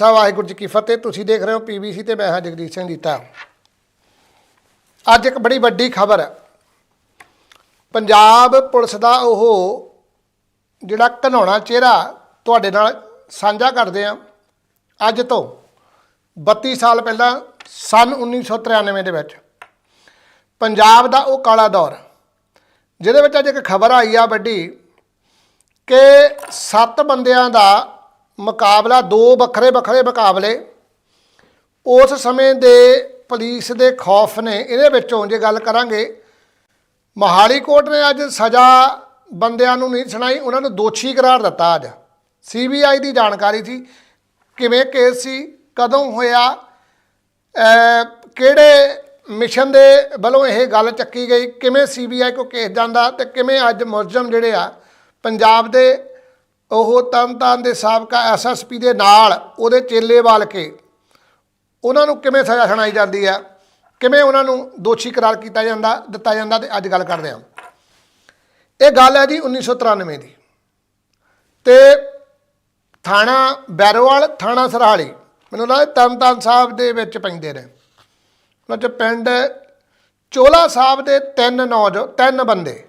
ਖਾਲਸਾ ਵਾਹਿਗੁਰੂ ਜੀ ਕੀ ਫਤਿਹ। ਤੁਸੀਂ ਦੇਖ ਰਹੇ ਹੋ ਪੀਬੀਸੀ ਤੇ ਮੈਂ ਹਾਂ ਜਗਦੀਸ਼ ਸਿੰਘ ਜੀਤਾ ਅੱਜ ਇੱਕ ਬੜੀ ਵੱਡੀ ਖਬਰ ਹੈ। ਪੰਜਾਬ ਪੁਲਿਸ ਦਾ ਉਹ ਜਿਹੜਾ ਘਨਾਉਣਾ ਚਿਹਰਾ ਤੁਹਾਡੇ ਨਾਲ ਸਾਂਝਾ ਕਰਦੇ ਆ ਅੱਜ ਤੋਂ 32 ਸਾਲ ਪਹਿਲਾਂ ਸਨ 1993 ਦੇ ਵਿੱਚ ਪੰਜਾਬ ਦਾ ਉਹ ਕਾਲਾ ਦੌਰ, ਜਿਹਦੇ ਵਿੱਚ ਅੱਜ ਇੱਕ ਖਬਰ ਆਈ ਆ ਵੱਡੀ ਕਿ ਸੱਤ ਬੰਦਿਆਂ ਦਾ ਮੁਕਾਬਲਾ, ਦੋ ਵੱਖਰੇ ਵੱਖਰੇ ਮੁਕਾਬਲੇ। ਉਸ ਸਮੇਂ ਦੇ ਪੁਲਿਸ ਦੇ ਖੌਫ ਨੇ ਇਹਦੇ ਵਿੱਚੋਂ ਜੇ ਗੱਲ ਕਰਾਂਗੇ, ਮਹਾਲੀ ਕੋਰਟ ਨੇ ਅੱਜ ਸਜ਼ਾ ਬੰਦਿਆਂ ਨੂੰ ਨਹੀਂ ਸੁਣਾਈ, ਉਹਨਾਂ ਨੂੰ ਦੋਸ਼ੀ ਕਰਾਰ ਦਿੱਤਾ ਅੱਜ। ਸੀਬੀਆਈ ਦੀ ਜਾਣਕਾਰੀ ਸੀ, ਕਿਵੇਂ ਕੇਸ ਸੀ, ਕਦੋਂ ਹੋਇਆ ਕਿਹੜੇ ਮਿਸ਼ਨ ਦੇ ਵੱਲੋਂ ਇਹ ਗੱਲ ਚੱਕੀ ਗਈ, ਕਿਵੇਂ ਸੀਬੀਆਈ ਕੋ ਕੇਸ ਜਾਂਦਾ ਤੇ ਕਿਵੇਂ ਅੱਜ ਮੁਲਜ਼ਮ ਜਿਹੜੇ ਆ, ਪੰਜਾਬ ਦੇ ਉਹ ਤਰਨਤਾਰਨ ਦੇ ਸਾਬਕਾ ਐਸਐਸਪੀ ਦੇ ਨਾਲ ਉਹਦੇ ਚੇਲੇ ਵਾਲ ਕੇ ਉਹਨਾਂ ਨੂੰ ਕਿਵੇਂ ਸਜ਼ਾ ਸੁਣਾਈ ਜਾਂਦੀ ਹੈ? ਕਿਵੇਂ ਉਹਨਾਂ ਨੂੰ ਦੋਸ਼ੀ ਕਰਾਰ ਕੀਤਾ ਜਾਂਦਾ, ਦਿੱਤਾ ਜਾਂਦਾ ਤੇ ਅੱਜ ਗੱਲ ਕਰਦੇ ਹਾਂ। ਇਹ ਗੱਲ ਹੈ ਜੀ 1993 ਦੀ। ਤੇ ਥਾਣਾ ਬੈਰੋਵਾਲ, ਥਾਣਾ ਸਰਹਾਲੀ, ਮੈਨੂੰ ਲੱਗਦਾ ਤਰਨਤਾਰਨ ਸਾਹਿਬ ਦੇ ਵਿੱਚ ਪੈਂਦੇ ਨੇ। ਉਹਨਾਂ ਚ ਪਿੰਡ ਚੋਲਾ ਸਾਹਿਬ ਦੇ ਤਿੰਨ ਨੌਜਵਾਨ ਤਿੰਨ ਬੰਦੇ,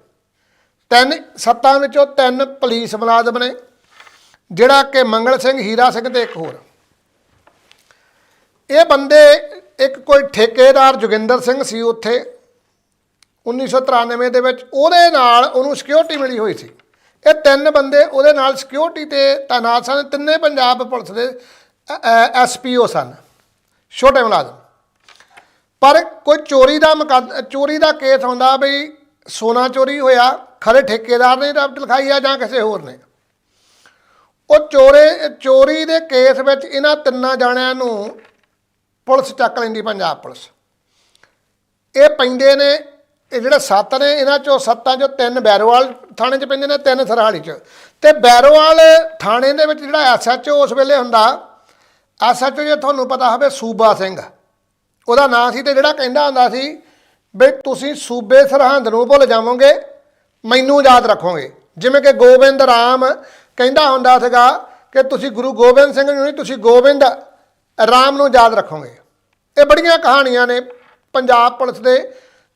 ਤਿੰਨ ਸੱਤਾਂ ਵਿੱਚੋਂ ਤਿੰਨ ਪੁਲਿਸ ਮੁਲਾਜ਼ਮ ਨੇ ਜਿਹੜਾ ਕਿ ਮੰਗਲ ਸਿੰਘ, ਹੀਰਾ ਸਿੰਘ ਤੇ ਇੱਕ ਹੋਰ। ਇਹ ਬੰਦੇ ਇੱਕ ਕੋਈ ਠੇਕੇਦਾਰ ਜੋਗਿੰਦਰ ਸਿੰਘ ਸੀ ਉੱਥੇ 1993 ਦੇ ਵਿੱਚ। ਉਹਦੇ ਨਾਲ ਉਹਨੂੰ ਸਿਕਿਉਰਿਟੀ ਮਿਲੀ ਹੋਈ ਸੀ। ਇਹ ਤਿੰਨ ਬੰਦੇ ਉਹਦੇ ਨਾਲ ਸਿਕਿਉਰਿਟੀ ਤੇ ਤਾਇਨਾਤ ਸਨ। ਤਿੰਨੇ ਪੰਜਾਬ ਪੁਲਿਸ ਦੇ ਐਸਪੀਓ ਸਨ। ਛੋਟੇ ਮੁਲਾਜ਼ਮ। ਪਰ ਕੋਈ ਚੋਰੀ ਦਾ ਮੁਕੱਦ- ਚੋਰੀ ਦਾ ਕੇਸ ਆਉਂਦਾ ਬਈ ਸੋਨਾ ਚੋਰੀ ਹੋਇਆ, ਖਰੇ ਠੇਕੇਦਾਰ ਨੇ ਰਫਟ ਲਿਖਾਈ ਆ ਜਾਂ ਕਿਸੇ ਹੋਰ ਨੇ? ਉਹ ਚੋਰੇ, ਚੋਰੀ ਦੇ ਕੇਸ ਵਿੱਚ ਇਹਨਾਂ ਤਿੰਨਾਂ ਜਾਣਿਆਂ ਨੂੰ ਪੁਲਿਸ ਚੱਕ ਲੈਂਦੀ, ਪੰਜਾਬ ਪੁਲਿਸ। ਇਹ ਪੈਂਦੇ ਨੇ, ਇਹ ਜਿਹੜੇ ਸੱਤ ਨੇ, ਇਹਨਾਂ ਚੋਂ ਸੱਤਾਂ ਚੋਂ ਤਿੰਨ ਬੈਰੋਵਾਲ ਥਾਣੇ 'ਚ ਪੈਂਦੇ ਨੇ, ਤਿੰਨ ਸਰਹਾਲੀ 'ਚ। ਤੇ ਬੈਰੋਵਾਲ ਥਾਣੇ ਦੇ ਵਿੱਚ ਜਿਹੜਾ ਐਸਐਚਓ ਉਸ ਵੇਲੇ ਹੁੰਦਾ, ਐਸਐਚਓ ਜੇ ਤੁਹਾਨੂੰ ਪਤਾ ਹੋਵੇ, ਸੂਬਾ ਸਿੰਘ। ਉਹਦਾ ਨਾਂ ਸੀ ਤੇ ਜਿਹੜਾ ਕਹਿੰਦਾ ਹੁੰਦਾ ਸੀ ਵੀ ਤੁਸੀਂ ਸੂਬੇ ਸਰਹੰਦ ਨੂੰ ਭੁੱਲ ਜਾਵੋਗੇ, ਮੈਨੂੰ ਯਾਦ ਰੱਖੋਗੇ। ਜਿਵੇਂ ਕਿ ਗੋਬਿੰਦ ਰਾਮ ਕਹਿੰਦਾ ਹੁੰਦਾ ਸੀਗਾ ਕਿ ਤੁਸੀਂ ਗੁਰੂ ਗੋਬਿੰਦ ਸਿੰਘ ਨੂੰ ਨਹੀਂ ਤੁਸੀਂ ਗੋਬਿੰਦ ਰਾਮ ਨੂੰ ਯਾਦ ਰੱਖੋਗੇ। ਇਹ ਬੜੀਆਂ ਕਹਾਣੀਆਂ ਨੇ। ਪੰਜਾਬ ਪੁਲਿਸ ਦੇ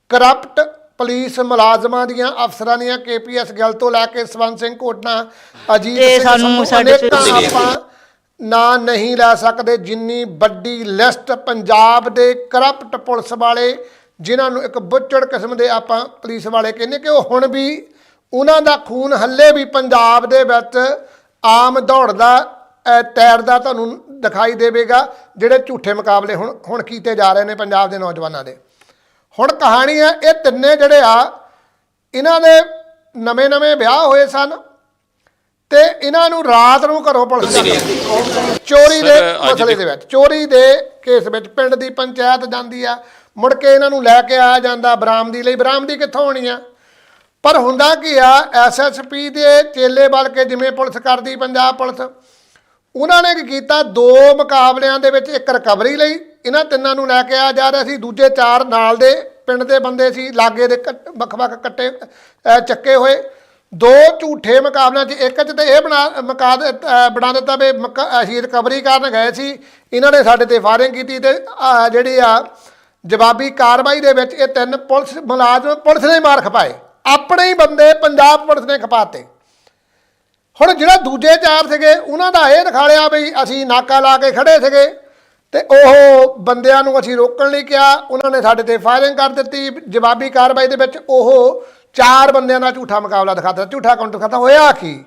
ਕਰਪਟ ਪੁਲਿਸ ਮੁਲਾਜ਼ਮਾਂ ਦੀਆਂ ਅਫਸਰਾਂ ਦੀਆਂ ਕੇਪੀਐਸ ਗੱਲ ਤੋਂ ਲੈ ਕੇ ਸਵੰਤ ਸਿੰਘ ਕੋਟਨਾ ਅਜੀਤ ਸਿੰਘ ਸਾਨੂੰ ਸਾਡੇ ਆਪਾਂ ਨਾਂ ਨਹੀਂ ਲੈ ਸਕਦੇ। ਜਿੰਨੀ ਵੱਡੀ ਲਿਸਟ ਪੰਜਾਬ ਦੇ ਕਰਪਟ ਪੁਲਿਸ ਵਾਲੇ ਜਿਨ੍ਹਾਂ ਨੂੰ ਇੱਕ ਬੁੱਚੜ ਕਿਸਮ ਦੇ ਆਪਾਂ ਪੁਲਿਸ ਵਾਲੇ ਕਹਿੰਦੇ ਕਿ ਉਹ ਹੁਣ ਵੀ ਉਹਨਾਂ ਦਾ ਖੂਨ ਹੱਲੇ ਵੀ ਪੰਜਾਬ ਦੇ ਵਿੱਚ ਆਮ ਦੌੜਦਾ ਤੈਰਦਾ ਤੁਹਾਨੂੰ ਦਿਖਾਈ ਦੇਵੇਗਾ ਜਿਹੜੇ ਝੂਠੇ ਮੁਕਾਬਲੇ ਹੁਣ ਹੁਣ ਕੀਤੇ ਜਾ ਰਹੇ ਨੇ ਪੰਜਾਬ ਦੇ ਨੌਜਵਾਨਾਂ ਦੇ। ਹੁਣ ਕਹਾਣੀ ਹੈ ਇਹ ਤਿੰਨੇ ਜਿਹੜੇ ਆ ਇਹਨਾਂ ਦੇ ਨਵੇਂ-ਨਵੇਂ ਵਿਆਹ ਹੋਏ ਸਨ ਤੇ ਇਹਨਾਂ ਨੂੰ ਰਾਤ ਨੂੰ ਘਰੋਂ ਪੁਲਿਸ। ਚੋਰੀ ਦੇ ਮਸਲੇ ਦੇ ਵਿੱਚ ਚੋਰੀ ਦੇ ਕੇਸ ਵਿੱਚ ਪਿੰਡ ਦੀ ਪੰਚਾਇਤ ਜਾਂਦੀ ਆ ਮੁੜ ਕੇ ਇਹਨਾਂ ਨੂੰ ਲੈ ਕੇ ਆਇਆ ਜਾਂਦਾ ਬਰਾਮਦੀ ਲਈ। ਬਰਾਮਦੀ ਕਿੱਥੋਂ ਹੋਣੀ ਆ? ਪਰ ਹੁੰਦਾ ਕੀ ਆ ਐਸਐਸਪੀ ਦੇ ਚੇਲੇ ਬਲ ਕੇ ਜਿਵੇਂ ਪੁਲਿਸ ਕਰਦੀ ਪੰਜਾਬ ਪੁਲਿਸ, ਉਹਨਾਂ ਨੇ ਕੀ ਕੀਤਾ, ਦੋ ਮੁਕਾਬਲਿਆਂ ਦੇ ਵਿੱਚ ਇੱਕ ਰਿਕਵਰੀ ਲਈ, ਇਹਨਾਂ ਤਿੰਨਾਂ ਨੂੰ ਲੈ ਕੇ ਆ ਜਾ ਰਿਹਾ ਸੀ, ਦੂਜੇ ਚਾਰ ਨਾਲ ਦੇ ਪਿੰਡ ਦੇ ਬੰਦੇ ਸੀ, ਲਾਗੇ ਦੇ ਕੱਟ- ਵੱਖ-ਵੱਖ ਕੱਟੇ ਚੱਕੇ ਹੋਏ, ਦੋ ਝੂਠੇ ਮੁਕਾਬਲਿਆਂ 'ਚ ਇੱਕ 'ਚ ਤੇ ਇਹ ਬਣਾ, ਮੁਕਾ ਬਣਾ ਦਿੱਤਾ ਵੀ ਮੁਕਾ- ਅਸੀਂ ਰਿਕਵਰੀ ਕਰਨ ਗਏ ਸੀ, ਇਹਨਾਂ ਨੇ ਸਾਡੇ ਤੇ ਫਾਇਰਿੰਗ ਕੀਤੀ ਤੇ ਜਿਹੜੀ ਆ ਜਵਾਬੀ ਕਾਰਵਾਈ ਦੇ ਵਿੱਚ ਇਹ ਤਿੰਨ ਪੁਲਿਸ ਮੁਲਾਜ਼ਮ ਪੁਲਿਸ ਨੇ ਮਾਰ ਖਪਾਏ। ਆਪਣੇ ਹੀ ਬੰਦੇ ਪੰਜਾਬ ਪੁਲਿਸ ਨੇ ਖਪਾਤੇ। ਹੁਣ ਜਿਹੜਾ ਦੂਜੇ ਚਾਰ ਸੀਗੇ, ਉਹਨਾਂ ਦਾ ਇਹ ਦਿਖਾਲਿਆ ਵੀ ਅਸੀਂ ਨਾਕਾ ਲਾ ਕੇ ਖੜੇ ਸੀਗੇ ਤੇ ਉਹ ਬੰਦਿਆਂ ਨੂੰ ਅਸੀਂ ਰੋਕਣ ਲਈ ਕਿਹਾ, ਉਹਨਾਂ ਨੇ ਸਾਡੇ ਤੇ ਫਾਇਰਿੰਗ ਕਰ ਦਿੱਤੀ, ਜਵਾਬੀ ਕਾਰਵਾਈ ਦੇ ਵਿੱਚ ਉਹ ਚਾਰ ਬੰਦਿਆਂ ਦਾ ਝੂਠਾ ਮੁਕਾਬਲਾ ਦਿਖਾਤਾ, ਝੂਠਾ ਕਾਊਂਟਰ ਦਿਖਾਤਾ, ਹੋਇਆ ਕੀ?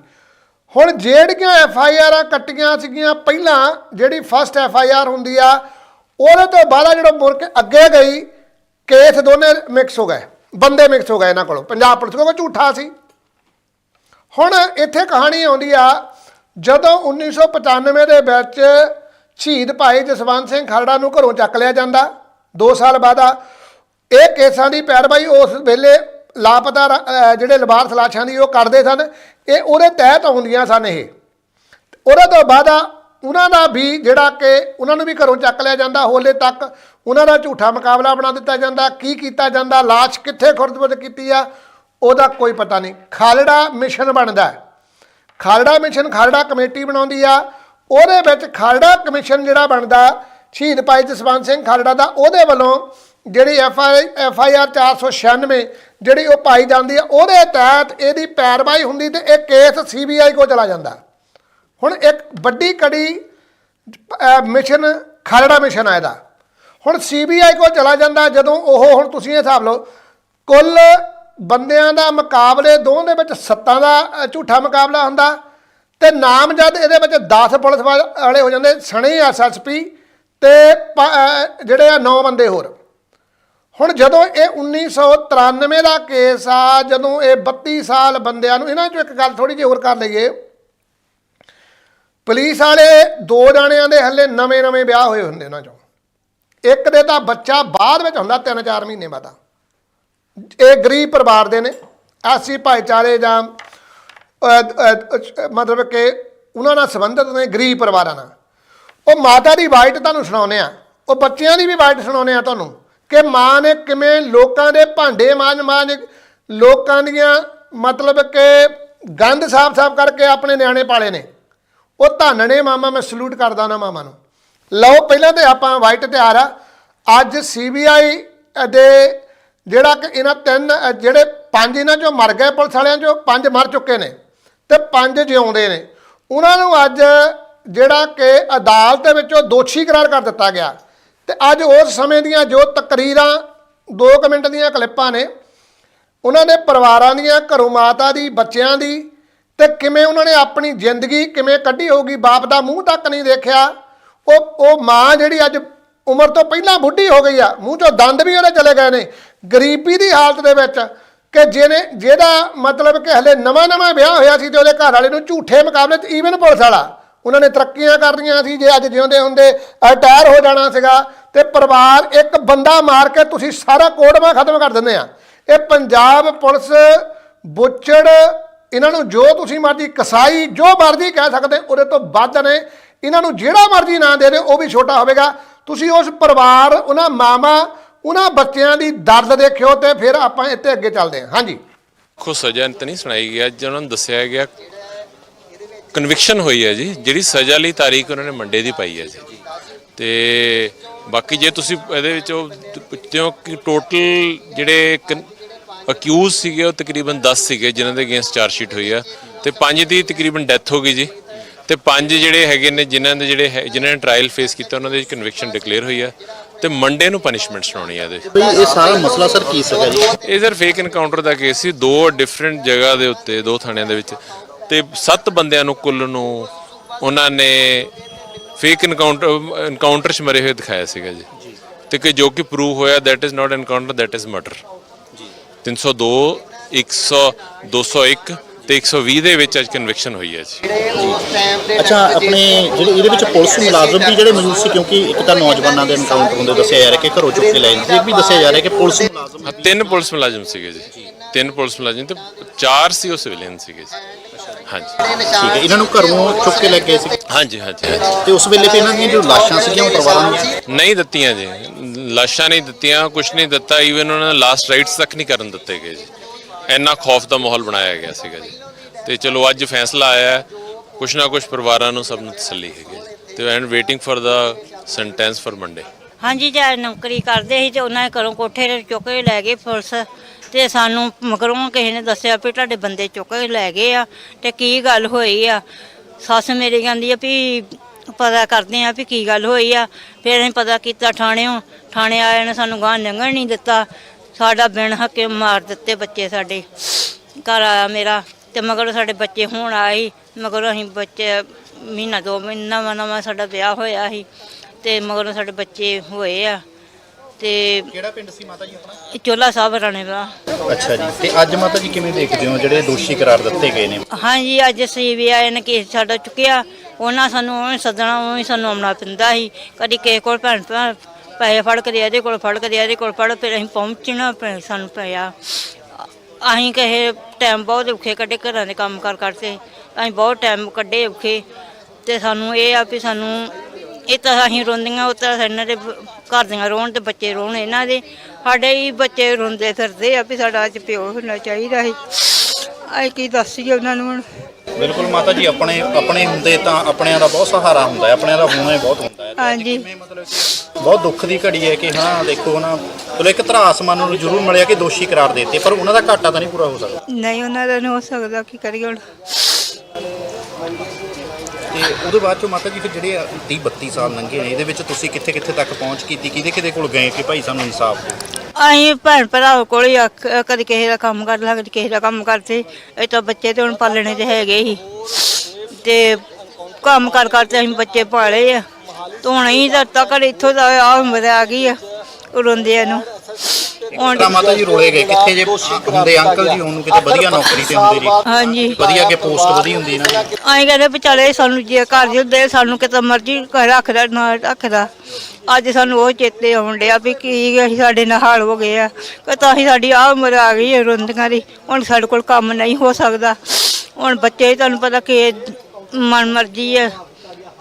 ਹੁਣ ਜਿਹੜੀਆਂ ਐਫ ਆਈ ਆਰਾਂ ਕੱਟੀਆਂ ਸੀਗੀਆਂ ਪਹਿਲਾਂ, ਜਿਹੜੀ ਫਸਟ ਐਫ ਆਈ ਆਰ ਹੁੰਦੀ ਆ, ਉਹਦੇ ਤੋਂ ਬਾਅਦ ਜਿਹੜਾ ਮੁੜ ਅੱਗੇ ਗਈ ਕੇਸ ਦੋਨੇ ਮਿਕਸ ਹੋ ਗਏ। ਬੰਦੇ ਮਿਕਸ ਹੋ ਗਏ ਇਹਨਾਂ ਕੋਲੋਂ। ਪੰਜਾਬ ਪੁਲਿਸ ਕੋਲ ਝੂਠਾ ਸੀ। ਹੁਣ ਇੱਥੇ ਕਹਾਣੀ ਆਉਂਦੀ ਆ, ਜਦੋਂ 1995 ਦੇ ਵਿੱਚ ਸ਼ਹੀਦ ਭਾਈ ਜਸਵੰਤ ਸਿੰਘ ਖਰੜਾ ਨੂੰ ਘਰੋਂ ਚੱਕ ਲਿਆ ਜਾਂਦਾ 2 ਸਾਲ ਬਾਅਦ ਆ, ਇਹ ਕੇਸਾਂ ਦੀ ਪੈਰਵਾਈ ਉਸ ਵੇਲੇ ਲਾਪਤਾ ਜਿਹੜੇ ਲਬਾਰਸ ਲਾਸ਼ਾਂ ਦੀ ਉਹ ਕਰਦੇ ਸਨ, ਇਹ ਉਹਦੇ ਤਹਿਤ ਆਉਂਦੀਆਂ ਸਨ ਇਹ। ਉਹਦੇ ਤੋਂ ਬਾਅਦ ਉਹਨਾਂ ਦਾ ਵੀ ਜਿਹੜਾ ਕਿ ਉਹਨਾਂ ਨੂੰ ਵੀ ਘਰੋਂ ਚੱਕ ਲਿਆ ਜਾਂਦਾ ਹੋਲੇ ਤੱਕ, ਉਹਨਾਂ ਦਾ ਝੂਠਾ ਮੁਕਾਬਲਾ ਬਣਾ ਦਿੱਤਾ ਜਾਂਦਾ, ਕੀ ਕੀਤਾ ਜਾਂਦਾ, ਲਾਸ਼ ਕਿੱਥੇ ਖੁਰਦਬੁਰਦ ਕੀਤੀ ਆ, ਉਹਦਾ ਕੋਈ ਪਤਾ ਨਹੀਂ। ਖਾਲੜਾ ਮਿਸ਼ਨ ਬਣਦਾ ਖਾਲੜਾ ਮਿਸ਼ਨ ਖਾਲੜਾ ਕਮੇਟੀ ਬਣਾਉਂਦੀ ਆ, ਉਹਦੇ ਵਿੱਚ ਖਾਲੜਾ ਕਮਿਸ਼ਨ ਜਿਹੜਾ ਬਣਦਾ, ਸ਼ਹੀਦ ਭਾਈ ਜਸਵੰਤ ਸਿੰਘ ਖਾਲੜਾ ਦਾ, ਉਹਦੇ ਵੱਲੋਂ ਜਿਹੜੀ F I F I R 496 ਜਿਹੜੀ ਉਹ ਪਾਈ ਜਾਂਦੀ ਹੈ ਉਹਦੇ ਤਹਿਤ ਇਹਦੀ ਪੈਰਵਾਈ ਹੁੰਦੀ ਤੇ ਇਹ ਕੇਸ ਸੀਬੀਆਈ ਕੋਲ ਚਲਾ ਜਾਂਦਾ। ਹੁਣ ਇੱਕ ਵੱਡੀ ਕੜੀ ਮਿਸ਼ਨ ਖਾਲੜਾ ਮਿਸ਼ਨ ਆ ਇਹਦਾ। ਹੁਣ ਸੀਬੀਆਈ ਕੋਲ ਚਲਾ ਜਾਂਦਾ, ਜਦੋਂ ਉਹ ਹੁਣ ਤੁਸੀਂ ਇਹ ਹਿਸਾਬ ਲਓ, ਕੁੱਲ ਬੰਦਿਆਂ ਦਾ ਮੁਕਾਬਲੇ ਦੋਵਾਂ ਦੇ ਵਿੱਚ ਸੱਤਾਂ ਦਾ ਝੂਠਾ ਮੁਕਾਬਲਾ ਹੁੰਦਾ ਤੇ ਨਾਮਜ਼ਦ ਇਹਦੇ ਵਿੱਚ 10 ਪੁਲਿਸ ਵਾਲੇ ਹੋ ਜਾਂਦੇ, ਸਣੇ ਐਸਐਸਪੀ ਤੇ ਪ- ਜਿਹੜੇ ਆ 9 ਬੰਦੇ ਹੋਰ। ਹੁਣ ਜਦੋਂ ਇਹ 1993 ਦਾ ਕੇਸ ਆ, ਜਦੋਂ ਇਹ 32 ਸਾਲ ਬੰਦਿਆਂ ਨੂੰ, ਇਹਨਾਂ ਚੋਂ ਇੱਕ ਗੱਲ ਥੋੜੀ ਜਿਹੀ ਹੋਰ ਕਰ ਲਈਏ ਪੁਲਿਸ ਵਾਲੇ ਦੋ ਜਾਣਿਆਂ ਦੇ ਹੱਲੇ ਨਵੇਂ ਨਵੇਂ ਵਿਆਹ ਹੋਏ ਹੁੰਦੇ ਉਹਨਾਂ ਚੋਂ। ਇੱਕ ਦੇ ਤਾਂ ਬੱਚਾ ਬਾਅਦ ਵਿੱਚ ਹੁੰਦਾ 3-4 ਮਹੀਨੇ ਬਾਅਦ ਇਹ ਗਰੀਬ ਪਰਿਵਾਰ ਦੇ ਨੇ, ਐਸੀ ਭਾਈਚਾਰੇ ਜਾਂ ਮਤਲਬ ਕਿ ਉਹਨਾਂ ਨਾਲ ਸੰਬੰਧਿਤ ਨੇ ਗਰੀਬ ਪਰਿਵਾਰਾਂ ਨਾਲ। ਉਹ ਮਾਤਾ ਦੀ ਵਾਈਟ ਤੁਹਾਨੂੰ ਸੁਣਾਉਂਦੇ ਆ। ਉਹ ਬੱਚਿਆਂ ਦੀ ਵੀ ਵਾਈਟ ਸੁਣਾਉਂਦੇ ਆ ਤੁਹਾਨੂੰ ਕਿ ਮਾਂ ਨੇ ਕਿਵੇਂ ਲੋਕਾਂ ਦੇ ਭਾਂਡੇ ਮਾਂਜ ਮਾਂਜ ਲੋਕਾਂ ਦੀਆਂ ਮਤਲਬ ਕਿ ਗੰਦ ਸਾਫ਼-ਸਾਫ਼ ਕਰਕੇ ਆਪਣੇ ਨਿਆਣੇ ਪਾਲੇ ਨੇ। ਉਹ ਧੰਨ ਮਾਮਾ, ਮੈਂ ਸਲੂਟ ਕਰਦਾ ਨਾ ਮਾਮਾ ਨੂੰ। ਲਓ, ਪਹਿਲਾਂ ਤੇ ਆਪਾਂ ਵਾਈਟ ਤਿਆਰ ਆ। ਅੱਜ ਸੀਬੀਆਈ ਦੇ ਜਿਹੜਾ ਕਿ ਇਹਨਾਂ ਤਿੰਨ ਜਿਹੜੇ ਪੰਜ ਇਹਨਾਂ ਚੋਂ ਮਰ ਗਏ ਪੁਲਿਸ ਵਾਲਿਆਂ ਚੋਂ, ਪੰਜ ਮਰ ਚੁੱਕੇ ਨੇ ਤੇ ਪੰਜ ਜਿਉਂਦੇ ਨੇ। ਉਹਨਾਂ ਨੂੰ ਅੱਜ ਜਿਹੜਾ ਕਿ ਅਦਾਲਤ ਦੇ ਵਿੱਚੋਂ ਦੋਸ਼ੀ ਕਰਾਰ ਕਰ ਦਿੱਤਾ ਗਿਆ। ਤੇ ਅੱਜ ਉਸ ਸਮੇਂ ਦੀਆਂ ਜੋ ਤਕਰੀਰਾਂ 2 ਮਿੰਟ ਦੀਆਂ ਕਲਿੱਪਾਂ ਨੇ, ਉਹਨਾਂ ਨੇ ਪਰਿਵਾਰਾਂ ਦੀਆਂ, ਘਰੋਂ ਮਾਤਾ ਦੀ, ਬੱਚਿਆਂ ਦੀ ਤੇ ਕਿਵੇਂ ਉਹਨਾਂ ਨੇ ਆਪਣੀ ਜ਼ਿੰਦਗੀ ਕਿਵੇਂ ਕੱਢੀ ਹੋਊਗੀ? ਬਾਪ ਦਾ ਮੂੰਹ ਤੱਕ ਨਹੀਂ ਦੇਖਿਆ। ਉਹ ਉਹ ਮਾਂ ਜਿਹੜੀ ਅੱਜ ਉਮਰ ਤੋਂ ਪਹਿਲਾਂ ਬੁੱਢੀ ਹੋ ਗਈ ਆ, ਮੂੰਹ ਚੋਂ ਦੰਦ ਵੀ ਉਹਦੇ ਚਲੇ ਗਏ ਨੇ। ਗਰੀਬੀ ਦੀ ਹਾਲਤ ਦੇ ਵਿੱਚ ਕਿ ਜਿਹਨੇ, ਜਿਹਦਾ ਮਤਲਬ ਕਿ ਹਲੇ ਨਵਾਂ ਨਵਾਂ ਵਿਆਹ ਹੋਇਆ ਸੀ ਤੇ ਉਹਦੇ ਘਰ ਵਾਲੇ ਨੂੰ ਝੂਠੇ ਮੁਕਾਬਲੇ 'ਚ ਈਵਨ ਪੁਲਿਸ ਵਾਲਾ, ਉਹਨਾਂ ਨੇ ਤਰੱਕੀਆਂ ਕਰਨੀਆਂ ਸੀ ਜੇ ਅੱਜ ਜਿਉਂਦੇ ਹੁੰਦੇ, ਰਿਟਾਇਰ ਹੋ ਜਾਣਾ ਸੀਗਾ ਤੇ ਪਰਿਵਾਰ ਇੱਕ ਬੰਦਾ ਮਾਰ ਕੇ ਤੁਸੀਂ ਸਾਰਾ ਕੋਡਮਾ ਖਤਮ ਕਰ ਦਿੰਦੇ ਆ। ਇਹ ਪੰਜਾਬ ਪੁਲਿਸ ਬੁੱਚੜ ਇਹਨਾਂ ਨੂੰ ਜੋ ਤੁਸੀਂ ਮਰਜ਼ੀ ਕਸਾਈ, ਜੋ ਮਰਜ਼ੀ ਕਹਿ ਸਕਦੇ, ਉਹਦੇ ਤੋਂ ਵੱਧ ਨੇ। ਇਹਨਾਂ ਨੂੰ ਜਿਹੜਾ ਮਰਜ਼ੀ ਨਾਂ ਦੇ ਦਿਓ, ਉਹ ਵੀ ਛੋਟਾ ਹੋਵੇਗਾ। ਤੁਸੀਂ ਉਸ ਪਰਿਵਾਰ, ਉਹਨਾਂ ਮਾਮਾ ਉਹਨਾਂ ਬੱਚਿਆਂ ਦੀ ਦਰਦ ਦੇਖਿਓ ਤੇ ਫਿਰ ਆਪਾਂ ਇੱਥੇ ਅੱਗੇ ਚੱਲਦੇ ਹਾਂ। ਹਾਂਜੀ। ਕੋ ਸਜ਼ਾ ਤਾਂ ਨਹੀਂ ਸੁਣਾਈ ਗਿਆ ਅੱਜ ਉਹਨਾਂ ਨੂੰ ਦੱਸਿਆ ਗਿਆ ਕਨਵਿਕਸ਼ਨ ਹੋਈ ਹੈ ਜੀ। ਜਿਹੜੀ ਸਜ਼ਾ ਲਈ ਤਾਰੀਖ ਉਹਨਾਂ ਨੇ ਮੰਡੇ ਦੀ ਪਾਈ ਹੈ ਜੀ। ਤੇ ਬਾਕੀ ਜੇ ਤੁਸੀਂ ਇਹਦੇ ਵਿੱਚ ਪੁੱਛਦੇ ਹੋ ਕਿ ਟੋਟਲ ਜਿਹੜੇ ਅਕਿਊਜ਼ ਸੀਗੇ ਉਹ ਤਕਰੀਬਨ 10 ਸੀਗੇ ਜਿਨ੍ਹਾਂ ਦੇ ਅਗੇਂਸਟ ਚਾਰਜ ਸ਼ੀਟ ਹੋਈ ਆ। ਤੇ ਪੰਜ ਦੀ ਤਕਰੀਬਨ ਡੈਥ ਹੋ ਗਈ ਜੀ। ਤੇ ਪੰਜ ਜਿਹੜੇ ਹੈਗੇ ਨੇ ਜਿਨ੍ਹਾਂ ਦੇ ਜਿਹੜੇ ਹੈ- ਜਿਨ੍ਹਾਂ ਨੇ ਟ੍ਰਾਇਲ ਫੇਸ ਕੀਤਾ ਉਹਨਾਂ ਦੇ ਕਨਵਿਕਸ਼ਨ ਡਿਕਲੇਅਰ ਹੋਈ ਆ। ਤੇ ਮੰਡੇ ਨੂੰ ਪਨਿਸ਼ਮੈਂਟ ਸੁਣਾਉਣੀ ਆ ਇਹਦੇ। ਬਈ ਇਹ ਸਾਰਾ ਮਸਲਾ ਸਰ ਕੀ ਸੀਗਾ ਜੀ? ਇਹ ਸਰ ਫੇਕ ਐਨਕਾਊਂਟਰ ਦਾ ਕੇਸ ਸੀ ਦੋ ਡਿਫਰੈਂਟ ਜਗ੍ਹਾ ਦੇ ਉੱਤੇ ਦੋ ਥਾਣਿਆਂ ਦੇ ਵਿੱਚ। ਤੇ ਸੱਤ ਬੰਦਿਆਂ ਨੂੰ ਕੁੱਲ ਨੂੰ ਉਹਨਾਂ ਨੇ ਫੇਕ ਐਨਕਾਊਂਟਰ ਐਨਕਾਊਂਟਰ 'ਚ ਮਰੇ ਹੋਏ ਦਿਖਾਇਆ ਸੀਗਾ ਜੀ। ਤੇ ਕਿ ਜੋ ਕਿ ਪ੍ਰੂਵ ਹੋਇਆ that is not encounter that is murder 302 100 201 ਤੇ 120 ਦੇ ਵਿੱਚ ਅੱਜ ਕਨਵਿਕਸ਼ਨ ਹੋਈ ਹੈ ਜੀ ਅੱਛਾ ਆਪਣੇ ਜਿਹੜੇ ਇਹਦੇ ਵਿੱਚ ਪੁਲਿਸ ਮੁਲਾਜ਼ਮ ਵੀ ਜਿਹੜੇ ਮੌਜੂਦ ਸੀ ਕਿਉਂਕਿ ਇੱਕ ਤਾਂ ਨੌਜਵਾਨਾਂ ਦੇ ਐਨਕਾਊਂਟਰ ਹੁੰਦੇ ਦੱਸਿਆ ਜਾ ਰਿਹਾ ਕਿ ਘਰੋਂ ਚੁੱਕ ਕੇ ਲੈ ਜਾਂਦੇ। ਇੱਕ ਵੀ ਦੱਸਿਆ ਜਾ ਰਿਹਾ ਕਿ ਪੁਲਿਸ ਮੁਲਾਜ਼ਮ ਤਿੰਨ ਪੁਲਿਸ ਮੁਲਾਜ਼ਮ ਸੀਗੇ ਜੀ ਤਿੰਨ ਪੁਲਿਸ ਮੁਲਾਜ਼ਮ ਤੇ ਚਾਰ ਸੀ ਉਹ ਸਿਵਲੀਅਨ ਸੀਗੇ ਜੀ ਹਾਂਜੀ। ਠੀਕ ਹੈ ਇਹਨਾਂ ਨੂੰ ਘਰੋਂ ਚੁੱਕ ਕੇ ਲੈ ਗਏ ਸੀ? ਹਾਂਜੀ ਹਾਂਜੀ ਹਾਂਜੀ। ਤੇ ਉਸ ਵੇਲੇ ਤੇ ਇਹਨਾਂ ਦੀਆਂ ਜੋ ਲਾਸ਼ਾਂ ਸੀਗੀਆਂ ਉਹ ਪਰਿਵਾਰਾਂ ਨੂੰ ਨਹੀਂ ਦਿੱਤੀਆਂ ਜੀ। ਲਾਸ਼ਾਂ ਨਹੀਂ ਦਿੱਤੀਆਂ ਕੁਝ ਨਹੀਂ ਦਿੱਤਾ ਈਵਨ ਉਹਨਾਂ ਨੇ ਲਾਸਟ ਰਾਈਟਸ ਤੱਕ ਨਹੀਂ ਕਰਨ ਦਿੱਤੇ ਗਏ ਜੀ। ਇੰਨਾ ਖੌਫ ਦਾ ਮਾਹੌਲ ਬਣਾਇਆ ਗਿਆ ਸੀਗਾ ਜੀ। ਤੇ ਚਲੋ ਅੱਜ ਫੈਸਲਾ ਆਇਆ ਹੈ ਕੁਛ ਨਾ ਕੁਛ ਪਰਿਵਾਰਾਂ ਨੂੰ ਸਭ ਨੂੰ ਤਸੱਲੀ ਹੈਗੀ ਜੀ। ਤੇ and waiting for the sentence for Monday ਹਾਂਜੀ ਜੇ ਨੌਕਰੀ ਕਰਦੇ ਸੀ ਤੇ ਉਹਨਾਂ ਨੇ ਘਰੋਂ ਕੋਠੇ ਤੇ ਚੁੱਕ ਕੇ ਲੈ ਗਏ ਪੁਲਿਸ। ਤੇ ਸਾਨੂੰ ਮਗਰੋਂ ਕਿਸੇ ਨੇ ਦੱਸਿਆ ਵੀ ਤੁਹਾਡੇ ਬੰਦੇ ਚੁੱਕ ਕੇ ਲੈ ਗਏ ਆ ਤੇ ਕੀ ਗੱਲ ਹੋਈ ਆ? ਸੱਸ ਮੇਰੀ ਕਹਿੰਦੀ ਆ ਵੀ ਪਤਾ ਕਰਦੇ ਆ ਵੀ ਕੀ ਗੱਲ ਹੋਈ ਆ। ਫਿਰ ਅਸੀਂ ਪਤਾ ਕੀਤਾ ਥਾਣਿਓਂ, ਥਾਣੇ ਆਏ ਨੇ ਸਾਨੂੰ ਗਾਂ ਲੰਘਣ ਨਹੀਂ ਦਿੱਤਾ। ਸਾਡਾ ਬਿਨ ਹੱਕੇ ਮਾਰ ਦਿੱਤੇ ਬੱਚੇ ਸਾਡੇ। ਘਰ ਆਇਆ ਮੇਰਾ ਤੇ ਮਗਰ ਸਾਡੇ ਬੱਚੇ ਹੁਣ ਆਏ ਮਗਰ ਅਸੀਂ ਬੱਚੇ ਮਹੀਨਾ, ਦੋ ਮਹੀਨਾ ਨਵਾਂ ਨਵਾਂ ਸਾਡਾ ਵਿਆਹ ਹੋਇਆ ਸੀ ਤੇ ਮਗਰੋਂ ਸਾਡੇ ਬੱਚੇ ਹੋਏ ਆ। ਤੇ ਕਿਹੜਾ ਪਿੰਡ ਸੀ ਮਾਤਾ ਜੀ ਆਪਣਾ? ਚੋਲਾ ਸਾਹਿਬ ਰਾਣੇ ਦਾ। ਅੱਛਾ ਜੀ ਤੇ ਅੱਜ ਮਾਤਾ ਜੀ ਕਿਵੇਂ ਦੇਖਦੇ ਹੋ ਜਿਹੜੇ ਦੋਸ਼ੀ ਕਰਾਰ ਦਿੱਤੇ ਗਏ ਨੇ? ਹਾਂਜੀ ਅੱਜ ਸੀਬੀਆਈ ਨੇ ਕੇਸ ਸਾਡਾ ਚੁੱਕਿਆ। ਉਹਨਾਂ ਸਾਨੂੰ ਉਹਨੇ ਸੱਦਣਾ ਉਹਨੇ ਸਾਨੂੰ ਆਉਣਾ ਪੈਂਦਾ ਸੀ। ਕਦੀ ਕਿਸੇ ਕੋਲ ਭੈਣ ਭਰਾ ਪੈਸੇ ਫੜ ਕੇ ਦੇ ਇਹਦੇ ਕੋਲ ਫੜ ਕੇ ਦੇ ਇਹਦੇ ਕੋਲ ਫੜ ਫਿਰ ਅਸੀਂ ਪਹੁੰਚਣਾ ਪੈ ਸਾਨੂੰ ਪਿਆ। ਅਸੀਂ ਕਹੇ ਟਾਈਮ ਬਹੁਤ ਔਖੇ ਕੱਢੇ ਘਰਾਂ ਦੇ ਕੰਮ ਕਰ ਕਰਦੇ ਅਸੀਂ ਬਹੁਤ ਟਾਈਮ ਕੱਢੇ ਔਖੇ। ਤੇ ਸਾਨੂੰ ਇਹ ਆ ਵੀ ਸਾਨੂੰ ਇਹ ਤਾਂ ਅਸੀਂ ਰੋਂਦੀਆਂ ਉਹ ਤਾਂ ਇਹਨਾਂ ਦੇ ਬ- ਘਰ ਦੀਆਂ ਰੋਣ ਤੇ ਬੱਚੇ ਰੋਣ ਇਹਨਾਂ ਦੇ। ਸਾਡੇ ਹੀ ਬੱਚੇ ਰੋਂਦੇ ਫਿਰਦੇ ਆ ਵੀ ਸਾਡਾ ਅੱਜ ਪਿਓ ਹੋਣਾ ਚਾਹੀਦਾ ਸੀ। ਅਸੀਂ ਕੀ ਦੱਸੀਏ ਉਹਨਾਂ ਨੂੰ ਹੁਣ। ਬਿਲਕੁਲ ਮਾਤਾ ਜੀ ਆਪਣੇ ਆਪਣੇ ਹੁੰਦੇ ਤਾਂ ਆਪਣਿਆਂ ਦਾ ਬਹੁਤ ਸਹਾਰਾ ਹੁੰਦਾ ਹੈ ਆਪਣਿਆਂ ਦਾ ਹੋਣਾ ਹੀ ਬਹੁਤ ਹੁੰਦਾ ਹੈ। ਤੇ ਅੱਜ ਹਾਂਜੀ। ਕਿਵੇਂ ਮਤਲਬ ਕਿ ਬਹੁਤ ਦੁੱਖ ਦੀ ਘੜੀ ਹੈ ਕਿ ਹਾਂ ਦੇਖੋ ਨਾ ਚਲੋ ਇੱਕ ਧਰਾਸ ਮਨ ਨੂੰ ਜ਼ਰੂਰ ਮਿਲਿਆ ਕਿ ਦੋਸ਼ੀ ਕਰਾਰ ਦੇ ਦਿੱਤੇ ਪਰ ਉਹਨਾਂ ਦਾ ਘਾਟਾ ਤਾਂ ਨਹੀਂ ਪੂਰਾ ਹੋ ਸਕਦਾ। ਨਹੀਂ ਉਹਨਾਂ ਦਾ ਨਹੀਂ ਹੋ ਸਕਦਾ ਕੀ ਕਰੀਏ ਹੁਣ? ਤੇ ਉਹਦੇ ਬਾਅਦ ਚੋਂ ਮਾਤਾ ਜੀ ਫਿਰ ਜਿਹੜੇ 30 32 ਸਾਲ ਲੰਘੇ ਨੇ, ਇਹਦੇ ਵਿੱਚ ਤੁਸੀਂ ਕਿੱਥੇ ਕਿੱਥੇ ਤੱਕ ਪਹੁੰਚ ਕੀਤੀ? ਕਿਹਦੇ ਕਿਹਦੇ ਕੋਲ ਗਏ ਕਿ ਭਾਈ ਸਾਨੂੰ ਇਨਸਾਫ ਦਿਓ? ਅਸੀਂ ਭੈਣ ਭਰਾ ਕੋਲ ਹੀ ਅੱਖ- ਕਦੇ ਕਿਸੇ ਦਾ ਕੰਮ ਕਰ ਲਾ, ਕਦੇ ਕਿਸੇ ਦਾ ਕੰਮ ਕਰਦੇ ਇਹ ਤਾਂ ਬੱਚੇ ਤੇ ਹੁਣ ਪਾਲਣੇ ਤੇ ਹੈਗੇ ਹੀ। ਤੇ ਕੰਮ ਕਰ ਕਰ ਤੇ ਅਸੀਂ ਬੱਚੇ ਪਾਲੇ ਆ। ਤੇ ਹੁਣ ਅਸੀਂ ਤਾਂ ਤੱਕ ਇੱਥੋਂ ਦਾ ਆ ਉਮਰ ਆ ਗਈ ਆ ਰੋਂਦਿਆਂ ਨੂੰ। ਤਾਂ ਮਾਤਾ ਜੀ ਰੋਲੇ ਗਏ। ਕਿੱਥੇ ਜੇ ਹੁੰਦੇ ਅੰਕਲ ਜੀ ਉਹਨੂੰ ਕਿਤੇ ਵਧੀਆ ਨੌਕਰੀ ਤੇ ਹੁੰਦੇ ਜੀ। ਹਾਂਜੀ। ਵਧੀਆ ਕਿ ਪੋਸਟ ਵਧੀ ਹੁੰਦੀ ਇਹਨਾਂ ਦੀ। ਅਸੀਂ ਕਹਿੰਦੇ ਵੀ ਚੱਲੇ ਸਾਨੂੰ ਜੇ ਘਰ ਜੁੱਦੇ ਸਾਨੂੰ ਕਿਤੇ ਮਰਜ਼ੀ ਘਰ ਰੱਖਦਾ ਨਾ ਰੱਖਦਾ। ਅੱਜ ਸਾਨੂੰ ਉਹ ਚੇਤੇ ਆਉਣ ਡਿਆ ਵੀ ਕੀ ਅਸੀਂ ਸਾਡੇ ਨਾਲ ਹਾਲ ਹੋ ਗਏ ਆ। ਕਿ ਤਾਂ ਅਸੀਂ ਸਾਡੀ ਆਹ ਉਮਰ ਆ ਗਈ ਹੈ ਰੋਂਦੀਆਂ ਦੀ। ਹੁਣ ਸਾਡੇ ਕੋਲ ਕੰਮ ਨਹੀਂ ਹੋ ਸਕਦਾ। ਹੁਣ ਬੱਚੇ ਤੁਹਾਨੂੰ ਪਤਾ ਕਿ ਮਨ ਮਰਜ਼ੀ ਹੈ।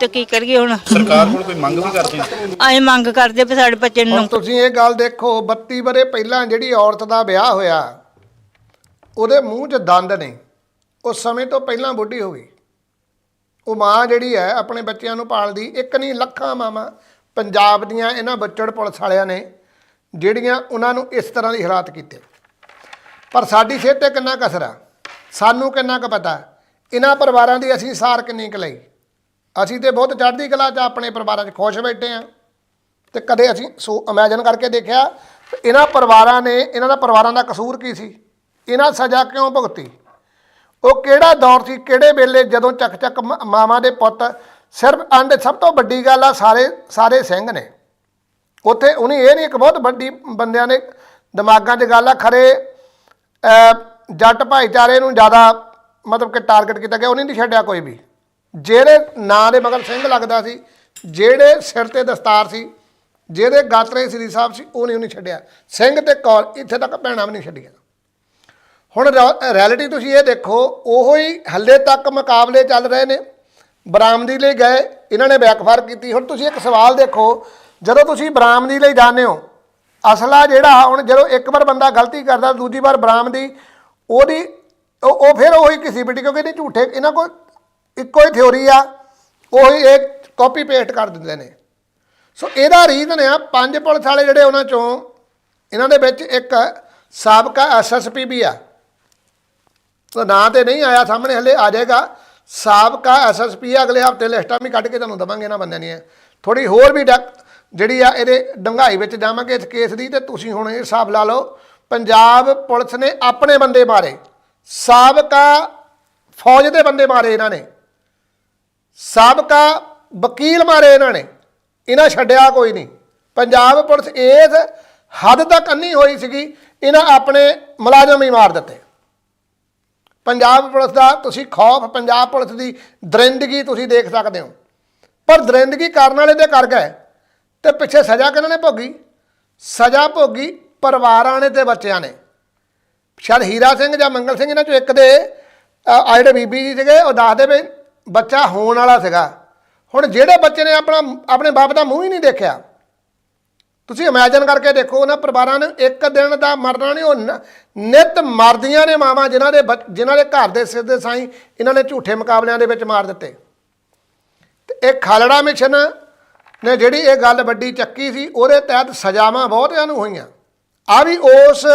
ਤੇ ਕੀ ਕਰੀਏ ਹੁਣ? ਸਰਕਾਰ ਕੋਲ ਕੋਈ ਮੰਗ ਵੀ ਕਰਦੇ ਨੇ ਅਸੀਂ ਮੰਗ ਕਰਦੇ ਵੀ ਸਾਡੇ ਬੱਚੇ ਨੂੰ ਤੁਸੀਂ ਇਹ ਗੱਲ ਦੇਖੋ 32 ਬਰੇ ਪਹਿਲਾਂ ਜਿਹੜੀ ਔਰਤ ਦਾ ਵਿਆਹ ਹੋਇਆ ਉਹਦੇ ਮੂੰਹ 'ਚ ਦੰਦ ਨੇ। ਉਸ ਸਮੇਂ ਤੋਂ ਪਹਿਲਾਂ ਬੁੱਢੀ ਹੋ ਗਈ। ਉਹ ਮਾਂ ਜਿਹੜੀ ਹੈ ਆਪਣੇ ਬੱਚਿਆਂ ਨੂੰ ਪਾਲਦੀ ਇੱਕ ਨਹੀਂ ਲੱਖਾਂ ਮਾਵਾਂ। ਪੰਜਾਬ ਦੀਆਂ ਇਹਨਾਂ ਬੱਚੜ ਪੁਲਿਸ ਵਾਲਿਆਂ ਨੇ ਜਿਹੜੀਆਂ ਉਹਨਾਂ ਨੂੰ ਇਸ ਤਰ੍ਹਾਂ ਦੀ ਹਾਲਾਤ ਕੀਤੇ। ਪਰ ਸਾਡੀ ਸਿਹਤ ਤੇ ਕਿੰਨਾ ਕਸਰ ਆ? ਸਾਨੂੰ ਕਿੰਨਾ ਕੁ ਪਤਾ? ਇਹਨਾਂ ਪਰਿਵਾਰਾਂ ਦੀ ਅਸੀਂ ਸਾਰ ਕਿੰਨੀ ਕੁ ਲਈ? ਅਸੀਂ ਤੇ ਬਹੁਤ ਚੜ੍ਹਦੀ ਕਲਾ 'ਚ ਆਪਣੇ ਪਰਿਵਾਰਾਂ 'ਚ ਖੁਸ਼ ਬੈਠੇ ਆ। ਤੇ ਕਦੇ ਅਸੀਂ ਸੋ ਇਮੇਜਿਨ ਕਰਕੇ ਦੇਖਿਆ, ਇਹਨਾਂ ਪਰਿਵਾਰਾਂ ਨੇ, ਇਹਨਾਂ ਦਾ ਪਰਿਵਾਰਾਂ ਦਾ ਕਸੂਰ ਕੀ ਸੀ? ਇਹਨਾਂ ਸਜ਼ਾ ਕਿਉਂ ਭੁਗਤੀ? ਉਹ ਕਿਹੜਾ ਦੌਰ ਸੀ? ਕਿਹੜੇ ਵੇਲੇ ਜਦੋਂ ਚੱਕ ਚੱਕ ਮਾਵਾਂ ਦੇ ਪੁੱਤ ਸਿਰਫ ਅੰਡ ਸਭ ਤੋਂ ਵੱਡੀ ਗੱਲ ਆ, ਸਾਰੇ ਸਾਰੇ ਸਿੰਘ ਨੇ। ਉੱਥੇ ਉਹਨੇ ਇਹ ਨਹੀਂ, ਇੱਕ ਬਹੁਤ ਵੱਡੀ ਬੰਦਿਆਂ ਨੇ ਦਿਮਾਗਾਂ 'ਚ ਗੱਲ ਆ, ਖਰੇ ਜੱਟ ਭਾਈਚਾਰੇ ਨੂੰ ਜ਼ਿਆਦਾ ਮਤਲਬ ਕਿ ਟਾਰਗੇਟ ਕੀਤਾ ਗਿਆ, ਉਹਨੇ ਨਹੀਂ ਛੱਡਿਆ ਕੋਈ ਵੀ। ਜਿਹੜੇ ਨਾਂ ਦੇ ਮਗਰ ਸਿੰਘ ਲੱਗਦਾ ਸੀ, ਜਿਹੜੇ ਸਿਰ ਤੇ ਦਸਤਾਰ ਸੀ, ਜਿਹਦੇ ਗਾਤਰੇ ਸ੍ਰੀ ਸਾਹਿਬ ਸੀ, ਉਹ ਨਹੀਂ ਉਹਨੇ ਛੱਡਿਆ। ਸਿੰਘ ਤੇ ਕੌਰ ਇੱਥੇ ਤੱਕ ਭੈਣਾਂ ਵੀ ਨਹੀਂ ਛੱਡੀਆਂ। ਹੁਣ ਰੈਲਿਟੀ ਤੁਸੀਂ ਇਹ ਦੇਖੋ, ਉਹੋ ਹੀ ਹੱਲੇ ਤੱਕ ਮੁਕਾਬਲੇ ਚੱਲ ਰਹੇ ਨੇ। ਬਰਾਮਦੀ ਲਈ ਗਏ, ਇਹਨਾਂ ਨੇ ਬੈਕਫਾਰ ਕੀਤੀ। ਹੁਣ ਤੁਸੀਂ ਇੱਕ ਸਵਾਲ ਦੇਖੋ, ਜਦੋਂ ਤੁਸੀਂ ਬਰਾਮਦੀ ਲਈ ਜਾਂਦੇ ਹੋ, ਅਸਲਾ ਜਿਹੜਾ ਹੁਣ ਜਦੋਂ ਇੱਕ ਵਾਰ ਬੰਦਾ ਗਲਤੀ ਕਰਦਾ, ਦੂਜੀ ਵਾਰ ਬਰਾਮਦੀ, ਉਹਦੀ, ਉਹ ਫਿਰ ਉਹੀ ਕਿਸੇ ਬਿਟੀ ਕਿਉਂਕਿ ਇਹਨੇ ਝੂਠੇ, ਇਹਨਾਂ ਕੋਲ ਇੱਕੋ ਹੀ ਥਿਉਰੀ ਆ, ਉਹੀ ਇਹ ਕਾਪੀ ਪੇਸਟ ਕਰ ਦਿੰਦੇ ਨੇ। ਸੋ ਇਹਦਾ ਰੀਜ਼ਨ ਆ, ਪੰਜ ਪੁਲਿਸ ਵਾਲੇ ਜਿਹੜੇ ਉਹਨਾਂ ਚੋਂ, ਇਹਨਾਂ ਦੇ ਵਿੱਚ ਇੱਕ ਸਾਬਕਾ ਐਸਐਸਪੀ ਵੀ ਆ। ਤਾਂ ਨਾਂ ਤੇ ਨਹੀਂ ਆਇਆ ਸਾਹਮਣੇ ਹਲੇ, ਆ ਜਾਏਗਾ। ਸਾਬਕਾ ਐਸਐਸਪੀ ਅਗਲੇ ਹਫ਼ਤੇ ਲਿਸਟਾਂ ਵੀ ਕੱਢ ਕੇ ਤੁਹਾਨੂੰ ਦਵਾਂਗੇ, ਇਹਨਾਂ ਬੰਦਿਆਂ ਦੀਆਂ। ਥੋੜੀ ਹੋਰ ਵੀ ਡਕ, ਜਿਹੜੀ ਆ ਇਹਦੇ ਡੰਗਾਈ ਵਿੱਚ ਜਾਵਾਂਗੇ ਇਸ ਕੇਸ ਦੀ, ਤੇ ਤੁਸੀਂ ਹੁਣ ਇਹ ਹਿਸਾਬ ਲਾ ਲਓ, ਪੰਜਾਬ ਪੁਲਿਸ ਨੇ ਆਪਣੇ ਬੰਦੇ ਮਾਰੇ। ਸਾਬਕਾ ਫੌਜ ਦੇ ਬੰਦੇ ਮਾਰੇ ਇਹਨਾਂ ਨੇ। ਸਾਬਕਾ ਵਕੀਲ ਮਾਰੇ ਇਹਨਾਂ ਨੇ ਇਹਨਾਂ ਛੱਡਿਆ ਕੋਈ ਨਹੀਂ। ਪੰਜਾਬ ਪੁਲਿਸ ਇਸ ਹੱਦ ਤੱਕ ਅੰਨੀ ਹੋਈ ਸੀਗੀ ਇਹਨਾਂ ਆਪਣੇ ਮੁਲਾਜ਼ਮ ਹੀ ਮਾਰ ਦਿੱਤੇ। ਪੰਜਾਬ ਪੁਲਿਸ ਦਾ ਤੁਸੀਂ ਖੌਫ ਪੰਜਾਬ ਪੁਲਿਸ ਦੀ ਦਰਿੰਦਗੀ ਤੁਸੀਂ ਦੇਖ ਸਕਦੇ ਹੋ। ਪਰ ਦਰਿੰਦਗੀ ਕਰਨ ਵਾਲੇ ਤੇ ਕਰ ਗਏ ਤੇ ਪਿੱਛੇ ਸਜ਼ਾ ਕਿਹਨਾਂ ਨੇ ਭੋਗੀ? ਸਜ਼ਾ ਭੋਗੀ ਪਰਿਵਾਰਾਂ ਨੇ ਤੇ ਬੱਚਿਆਂ ਨੇ। ਸ਼ਾਇਦ ਹੀਰਾ ਸਿੰਘ ਜਾਂ ਮੰਗਲ ਸਿੰਘ ਇਹਨਾਂ ਚੋਂ ਇੱਕ ਦੇ ਅ, ਜਿਹੜੇ ਬੀਬੀ ਜੀ ਸੀਗੇ ਉਹ ਦੱਸਦੇ ਵੀ ਬੱਚਾ ਹੋਣ ਵਾਲਾ ਸੀਗਾ। ਹੁਣ ਜਿਹੜੇ ਬੱਚੇ ਨੇ ਆਪਣਾ, ਆਪਣੇ ਬਾਪ ਦਾ ਮੂੰਹ ਹੀ ਨਹੀਂ ਦੇਖਿਆ। ਤੁਸੀਂ ਇਮੇਜਿਨ ਕਰਕੇ ਦੇਖੋ, ਉਹਨਾਂ ਪਰਿਵਾਰਾਂ ਨੂੰ ਇੱਕ ਦਿਨ ਦਾ ਮਰਨਾ ਨਹੀਂ, ਉਹ ਨ- ਨਿਤ ਮਰਦੀਆਂ ਨੇ ਮਾਵਾਂ ਜਿਨ੍ਹਾਂ ਦੇ ਬੱਚ- ਜਿਨ੍ਹਾਂ ਦੇ ਘਰ ਦੇ ਸਿਰ ਦੇ ਸਾਈਂ ਇਹਨਾਂ ਨੇ ਝੂਠੇ ਮੁਕਾਬਲਿਆਂ ਦੇ ਵਿੱਚ ਮਾਰ ਦਿੱਤੇ। ਤੇ ਇਹ ਖਾਲੜਾ ਮਿਸ਼ਨ ਨੇ ਜਿਹੜੀ ਇਹ ਗੱਲ ਵੱਡੀ ਚੱਕੀ ਸੀ, ਉਹਦੇ ਤਹਿਤ ਸਜ਼ਾਵਾਂ ਬਹੁਤਿਆਂ ਨੂੰ ਹੋਈਆਂ। ਆ ਵੀ ਉਸ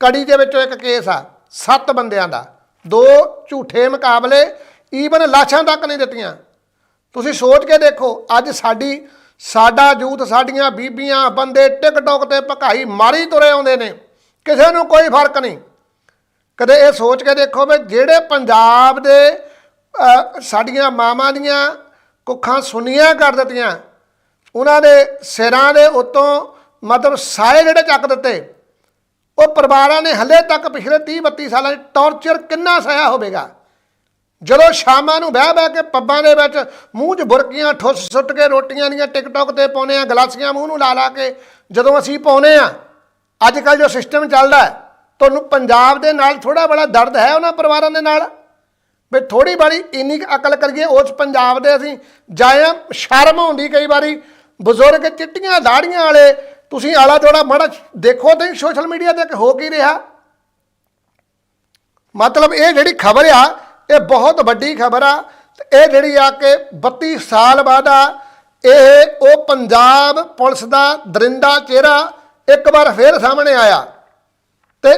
ਕੜੀ ਦੇ ਵਿੱਚੋਂ ਇੱਕ ਕੇਸ ਆ, ਸੱਤ ਬੰਦਿਆਂ ਦਾ। ਦੋ ਝੂਠੇ ਮੁਕਾਬਲੇ ਈਵਨ ਲਾਸ਼ਾਂ ਤੱਕ ਨਹੀਂ ਦਿੱਤੀਆਂ। ਤੁਸੀਂ ਸੋਚ ਕੇ ਦੇਖੋ, ਅੱਜ ਸਾਡੀ, ਸਾਡਾ ਯੂਥ ਸਾਡੀਆਂ ਬੀਬੀਆਂ, ਬੰਦੇ ਟਿਕਟੌਕ ਤੇ ਭਕਾਈ ਮਾਰੀ ਤੁਰੇ ਆਉਂਦੇ ਨੇ। ਕਿਸੇ ਨੂੰ ਕੋਈ ਫ਼ਰਕ ਨਹੀਂ। ਕਦੇ ਇਹ ਸੋਚ ਕੇ ਦੇਖੋ ਵੀ ਜਿਹੜੇ ਪੰਜਾਬ ਦੇ ਸਾਡੀਆਂ ਮਾਵਾਂ ਦੀਆਂ ਕੁੱਖਾਂ ਸੁਨੀਆਂ ਕਰ ਦਿੱਤੀਆਂ, ਉਹਨਾਂ ਦੇ ਸਿਰਾਂ ਦੇ ਉੱਤੋਂ ਮਤਲਬ ਸਾਏ ਜਿਹੜੇ ਚੱਕ ਦਿੱਤੇ, ਉਹ ਪਰਿਵਾਰਾਂ ਨੇ ਹੱਲੇ ਤੱਕ ਪਿਛਲੇ 30 32 ਸਾਲਾਂ 'ਚ ਟੌਰਚਰ ਕਿੰਨਾ ਸਹਿਆ ਹੋਵੇਗਾ? ਜਦੋਂ ਸ਼ਾਮਾਂ ਨੂੰ ਬਹਿ ਬਹਿ ਕੇ ਪੱਬਾਂ ਦੇ ਵਿੱਚ ਮੂੰਹ 'ਚ ਬੁਰਕੀਆਂ, ਠੁੱਸ ਸੁੱਟ ਕੇ ਰੋਟੀਆਂ ਦੀਆਂ ਟਿਕਟੌਕ ਤੇ ਪਾਉਨੇ ਆ ਗਲਾਸੀਆਂ ਮੂੰਹ ਨੂੰ ਲਾ ਲਾ ਕੇ ਜਦੋਂ ਅਸੀਂ ਪਾਉਨੇ ਆ ਅੱਜ ਕੱਲ ਜੋ ਸਿਸਟਮ ਚੱਲਦਾ ਤੁਹਾਨੂੰ ਪੰਜਾਬ ਦੇ ਨਾਲ ਥੋੜਾ ਬੜਾ ਦਰਦ ਹੈ ਉਹਨਾਂ ਪਰਿਵਾਰਾਂ ਦੇ ਨਾਲ? ਵੀ ਥੋੜੀ ਬਾਰੀ ਇੰਨੀ ਕੁ ਅਕਲ ਕਰੀਏ, ਉਸ ਪੰਜਾਬ ਦੇ ਅਸੀਂ ਜਾਇਆ ਸ਼ਰਮ ਆਉਂਦੀ ਕਈ ਵਾਰੀ। ਬਜ਼ੁਰਗ ਚਿੱਟੀਆਂ ਦਾੜੀਆਂ ਵਾਲੇ, ਤੁਸੀਂ ਆਲਾ ਦੋੜਾ ਮਾੜਾ ਦੇਖੋ ਤੇ ਸੋਸ਼ਲ ਮੀਡੀਆ ਤੇ ਹੋ ਕੀ ਰਿਹਾ? ਮਤਲਬ ਇਹ ਜਿਹੜੀ ਖਬਰ ਆ ਇਹ ਬਹੁਤ ਵੱਡੀ ਖਬਰ ਆ। ਇਹ ਜਿਹੜੀ ਆ ਕਿ 32 ਸਾਲ ਬਾਅਦ ਆ, ਇਹ ਉਹ ਪੰਜਾਬ ਪੁਲਿਸ ਦਾ ਦਰਿੰਦਾ ਚਿਹਰਾ ਇੱਕ ਵਾਰ ਫੇਰ ਸਾਹਮਣੇ ਆਇਆ। ਤੇ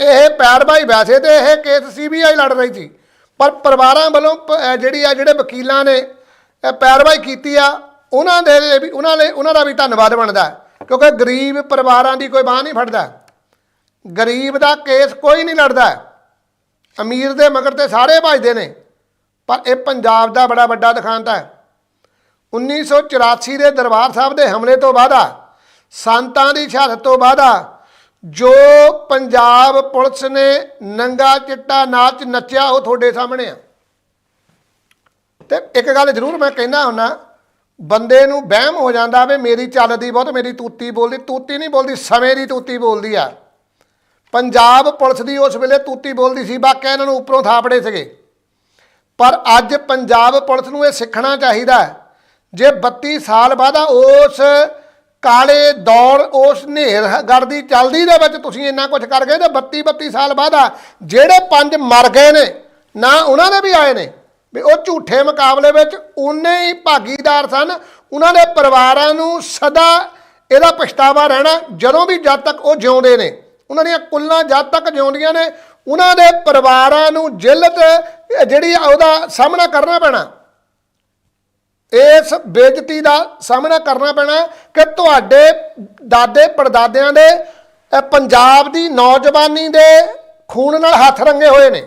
ਇਹ ਪੈਰਵਾਈ ਵੈਸੇ ਤੇ ਇਹ ਕੇਸ ਸੀਬੀਆਈ ਲੜ ਰਹੀ ਸੀ, ਪਰ ਪਰਿਵਾਰਾਂ ਵੱਲੋਂ ਪ- ਜਿਹੜੀ ਆ, ਜਿਹੜੇ ਵਕੀਲਾਂ ਨੇ ਇਹ ਪੈਰਵਾਈ ਕੀਤੀ ਆ, ਉਹਨਾਂ ਦੇ ਵੀ ਉਹਨਾਂ ਲਈ ਉਹਨਾਂ ਦਾ ਵੀ ਧੰਨਵਾਦ ਬਣਦਾ ਕਿਉਂਕਿ ਗਰੀਬ ਪਰਿਵਾਰਾਂ ਦੀ ਕੋਈ ਬਾਹ ਨਹੀਂ ਫੜਦਾ। ਗਰੀਬ ਦਾ ਕੇਸ ਕੋਈ ਨਹੀਂ ਲੜਦਾ ਅਮੀਰ ਦੇ ਮਗਰ ਤੇ ਸਾਰੇ ਭਜਦੇ ਨੇ। ਪਰ ਇਹ ਪੰਜਾਬ ਦਾ ਬੜਾ ਵੱਡਾ ਦਿਖਾਂਤਾ ਹੈ। 1984 ਦੇ ਦਰਬਾਰ ਸਾਹਿਬ ਦੇ ਹਮਲੇ ਤੋਂ ਬਾਅਦ ਆ, ਸੰਤਾਂ ਦੀ ਸ਼ਹਾਦਤ ਤੋਂ ਬਾਅਦ ਆ, ਜੋ ਪੰਜਾਬ ਪੁਲਿਸ ਨੇ ਨੰਗਾ ਚਿੱਟਾ ਨਾਚ ਨੱਚਿਆ ਉਹ ਤੁਹਾਡੇ ਸਾਹਮਣੇ ਆ। ਤੇ ਇੱਕ ਗੱਲ ਜ਼ਰੂਰ ਮੈਂ ਕਹਿਣਾ ਹੁੰਨਾ, ਬੰਦੇ ਨੂੰ ਵਹਿਮ ਹੋ ਜਾਂਦਾ ਵੀ ਮੇਰੀ ਚੱਲਦੀ ਬਹੁਤ, ਮੇਰੀ ਤੂਤੀ ਬੋਲਦੀ, ਤੂਤੀ ਨਹੀਂ ਬੋਲਦੀ, ਸਮੇਂ ਦੀ ਤੂਤੀ ਬੋਲਦੀ ਆ। ਪੰਜਾਬ ਪੁਲਿਸ ਦੀ ਉਸ ਵੇਲੇ ਤੂਤੀ ਬੋਲਦੀ ਸੀ, ਬਾਕੀ ਇਹਨਾਂ ਨੂੰ ਉੱਪਰੋਂ ਥਾਪੜੇ ਸੀਗੇ। ਪਰ ਅੱਜ ਪੰਜਾਬ ਪੁਲਿਸ ਨੂੰ ਇਹ ਸਿੱਖਣਾ ਚਾਹੀਦਾ ਜੇ 32 ਸਾਲ ਬਾਅਦ ਉਸ ਕਾਲੇ ਦੌਰ ਉਸ ਨੇਰਗੜ ਦੀ ਚਲਦੀ ਦੇ ਵਿੱਚ ਤੁਸੀਂ ਇੰਨਾ ਕੁਝ ਕਰ ਗਏ, ਤੇ 32 32 ਸਾਲ ਬਾਅਦ ਜਿਹੜੇ ਪੰਜ ਮਰ ਗਏ ਨੇ, ਨਾ ਉਹਨਾਂ ਦੇ ਵੀ ਆਏ ਨੇ, ਵੀ ਉਹ ਝੂਠੇ ਮੁਕਾਬਲੇ ਵਿੱਚ ਉਨੇ ਹੀ ਭਾਗੀਦਾਰ ਸਨ। ਉਹਨਾਂ ਦੇ ਪਰਿਵਾਰਾਂ ਨੂੰ ਸਦਾ ਇਹਦਾ ਪਛਤਾਵਾ ਰਹਿਣਾ, ਜਦੋਂ ਵੀ ਜਦ ਤੱਕ ਉਹ ਜਿਉਂਦੇ ਨੇ। ਉਹਨਾਂ ਦੀਆਂ ਕੁੱਲਾਂ ਜਦ ਤੱਕ ਜਿਉਂਦੀਆਂ ਨੇ, ਉਹਨਾਂ ਦੇ ਪਰਿਵਾਰਾਂ ਨੂੰ ਜਿਲਤ ਜਿਹੜੀ ਆ ਉਹਦਾ ਸਾਹਮਣਾ ਕਰਨਾ ਪੈਣਾ। ਇਸ ਬੇਇੱਜ਼ਤੀ ਦਾ ਸਾਹਮਣਾ ਕਰਨਾ ਪੈਣਾ ਕਿ ਤੁਹਾਡੇ ਦਾਦੇ ਪੜਦਾਦਿਆਂ ਦੇ ਪੰਜਾਬ ਦੀ ਨੌਜਵਾਨੀ ਦੇ ਖੂਨ ਨਾਲ ਹੱਥ ਰੰਗੇ ਹੋਏ ਨੇ।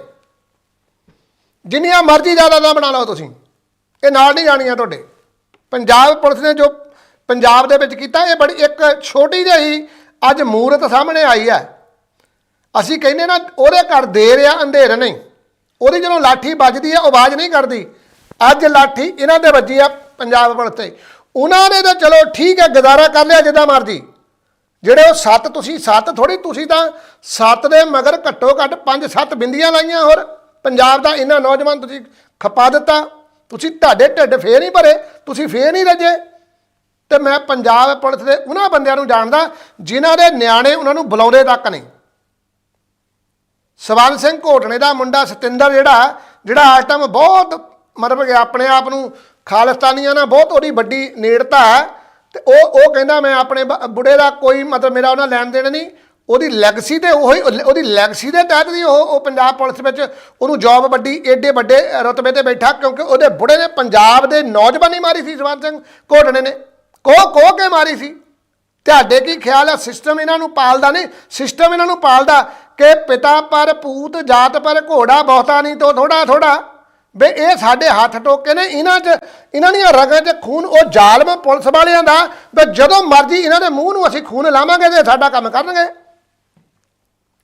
ਜਿੰਨੀਆਂ ਮਰਜ਼ੀ ਜ਼ਿਆਦਾ ਨਾ ਬਣਾ ਲਓ ਤੁਸੀਂ, ਇਹ ਨਾਲ ਨਹੀਂ ਜਾਣੀਆਂ ਤੁਹਾਡੇ। ਪੰਜਾਬ ਪੁਲਿਸ ਨੇ ਜੋ ਪੰਜਾਬ ਦੇ ਵਿੱਚ ਕੀਤਾ, ਇਹ ਬੜੀ ਇੱਕ ਛੋਟੀ ਜਿਹੀ ਅੱਜ ਮੂਰਤ ਸਾਹਮਣੇ ਆਈ ਹੈ। ਅਸੀਂ ਕਹਿੰਦੇ ਨਾ, ਉਹਦੇ ਘਰ ਦੇਰ ਆ, ਅੰਧੇਰ ਨਹੀਂ। ਉਹਦੀ ਜਦੋਂ ਲਾਠੀ ਵੱਜਦੀ ਆ ਉਹ ਆਵਾਜ਼ ਨਹੀਂ ਕਰਦੀ। ਅੱਜ ਲਾਠੀ ਇਹਨਾਂ ਦੇ ਵੱਜੀ ਆ ਪੰਜਾਬ ਪੁਲਿਸ ਤੇ। ਉਹਨਾਂ ਨੇ ਤਾਂ ਚਲੋ ਠੀਕ ਹੈ ਗੁਜ਼ਾਰਾ ਕਰ ਲਿਆ ਜਿੱਦਾਂ ਮਰਜ਼ੀ। ਜਿਹੜੇ ਉਹ ਸੱਤ ਤੁਸੀਂ, ਸੱਤ ਥੋੜੀ ਤੁਸੀਂ ਤਾਂ ਸੱਤ ਦੇ ਮਗਰ ਘੱਟੋ ਘੱਟ ਪੰਜ, ਸੱਤ ਬਿੰਦੀਆਂ ਲਾਈਆਂ ਹੋਰ। ਪੰਜਾਬ ਦਾ ਇਹਨਾਂ ਨੌਜਵਾਨ ਤੁਸੀਂ ਖਪਾ ਦਿੱਤਾ। ਤੁਸੀਂ ਤੁਹਾਡੇ ਢਿੱਡ ਫੇਰ ਨਹੀਂ ਭਰੇ, ਤੁਸੀਂ ਫੇਰ ਨਹੀਂ ਰਜੇ। ਤੇ ਮੈਂ ਪੰਜਾਬ ਪੁਲਿਸ ਦੇ ਉਹਨਾਂ ਬੰਦਿਆਂ ਨੂੰ ਜਾਣਦਾ, ਜਿਨ੍ਹਾਂ ਦੇ ਨਿਆਣੇ ਉਹਨਾਂ ਨੂੰ ਬੁਲਾਉਂਦੇ ਤੱਕ ਨਹੀਂ। ਸਵਰਨ ਸਿੰਘ ਘੋਟਣੇ ਦਾ ਮੁੰਡਾ ਸਤਿੰਦਰ ਜਿਹੜਾ ਜਿਹੜਾ ਇਸ ਟਾਈਮ ਬਹੁਤ ਮਤਲਬ ਕਿ ਆਪਣੇ ਆਪ ਨੂੰ ਖਾਲਿਸਤਾਨੀਆਂ ਨਾਲ ਬਹੁਤ ਉਹਦੀ ਵੱਡੀ ਨੇੜਤਾ ਹੈ। ਤੇ ਉਹ ਉਹ ਕਹਿੰਦਾ ਮੈਂ ਆਪਣੇ ਬ- ਬੁੜੇ ਦਾ ਕੋਈ ਮਤਲਬ ਮੇਰਾ ਉਹਨਾਂ ਲੈਣ ਦੇਣ ਨਹੀਂ। ਉਹਦੀ ਲੈਗਸੀ ਤੇ ਉਹੀ, ਉਹਦੀ ਲੈਗਸੀ ਦੇ ਤਹਿਤ ਦੀ ਉਹ ਉਹ ਪੰਜਾਬ ਪੁਲਿਸ ਵਿੱਚ ਉਹਨੂੰ ਜੌਬ ਵੱਡੀ, ਏਡੇ ਵੱਡੇ ਰਤਬੇ ਤੇ ਬੈਠਾ ਕਿਉਂਕਿ ਉਹਦੇ ਬੁੜੇ ਨੇ ਪੰਜਾਬ ਦੇ ਨੌਜਵਾਨੀ ਮਾਰੀ ਸੀ ਸਵਰਨ ਸਿੰਘ ਘੋਟਣੇ ਨੇ। ਕੋ ਕੋਹ ਕੇ ਮਾਰੀ ਸੀ। ਤੁਹਾਡੇ ਕੀ ਖਿਆਲ ਹੈ ਸਿਸਟਮ ਇਹਨਾਂ ਨੂੰ ਪਾਲਦਾ ਨਹੀਂ? ਸਿਸਟਮ ਇਹਨਾਂ ਨੂੰ ਪਾਲਦਾ। ਕਿ ਪਿਤਾ ਪਰ ਪੂਤ ਜਾਤ ਪਰ ਘੋੜਾ ਬਹੁਤਾ ਨਹੀਂ ਤੋ ਥੋੜਾ ਥੋੜਾ। ਵੇ ਇਹ ਸਾਡੇ ਹੱਥ ਟੋਕੇ ਨੇ, ਇਹਨਾਂ 'ਚ ਇਹਨਾਂ ਦੀਆਂ ਰਗਾਂ 'ਚ ਖੂਨ, ਉਹ ਜ਼ਾਲਮ ਪੁਲਿਸ ਵਾਲਿਆਂ ਦਾ। ਵੀ ਜਦੋਂ ਮਰਜ਼ੀ ਇਹਨਾਂ ਦੇ ਮੂੰਹ ਨੂੰ ਅਸੀਂ ਖੂਨ ਲਾਵਾਂਗੇ ਤੇ ਸਾਡਾ ਕੰਮ ਕਰਨਗੇ।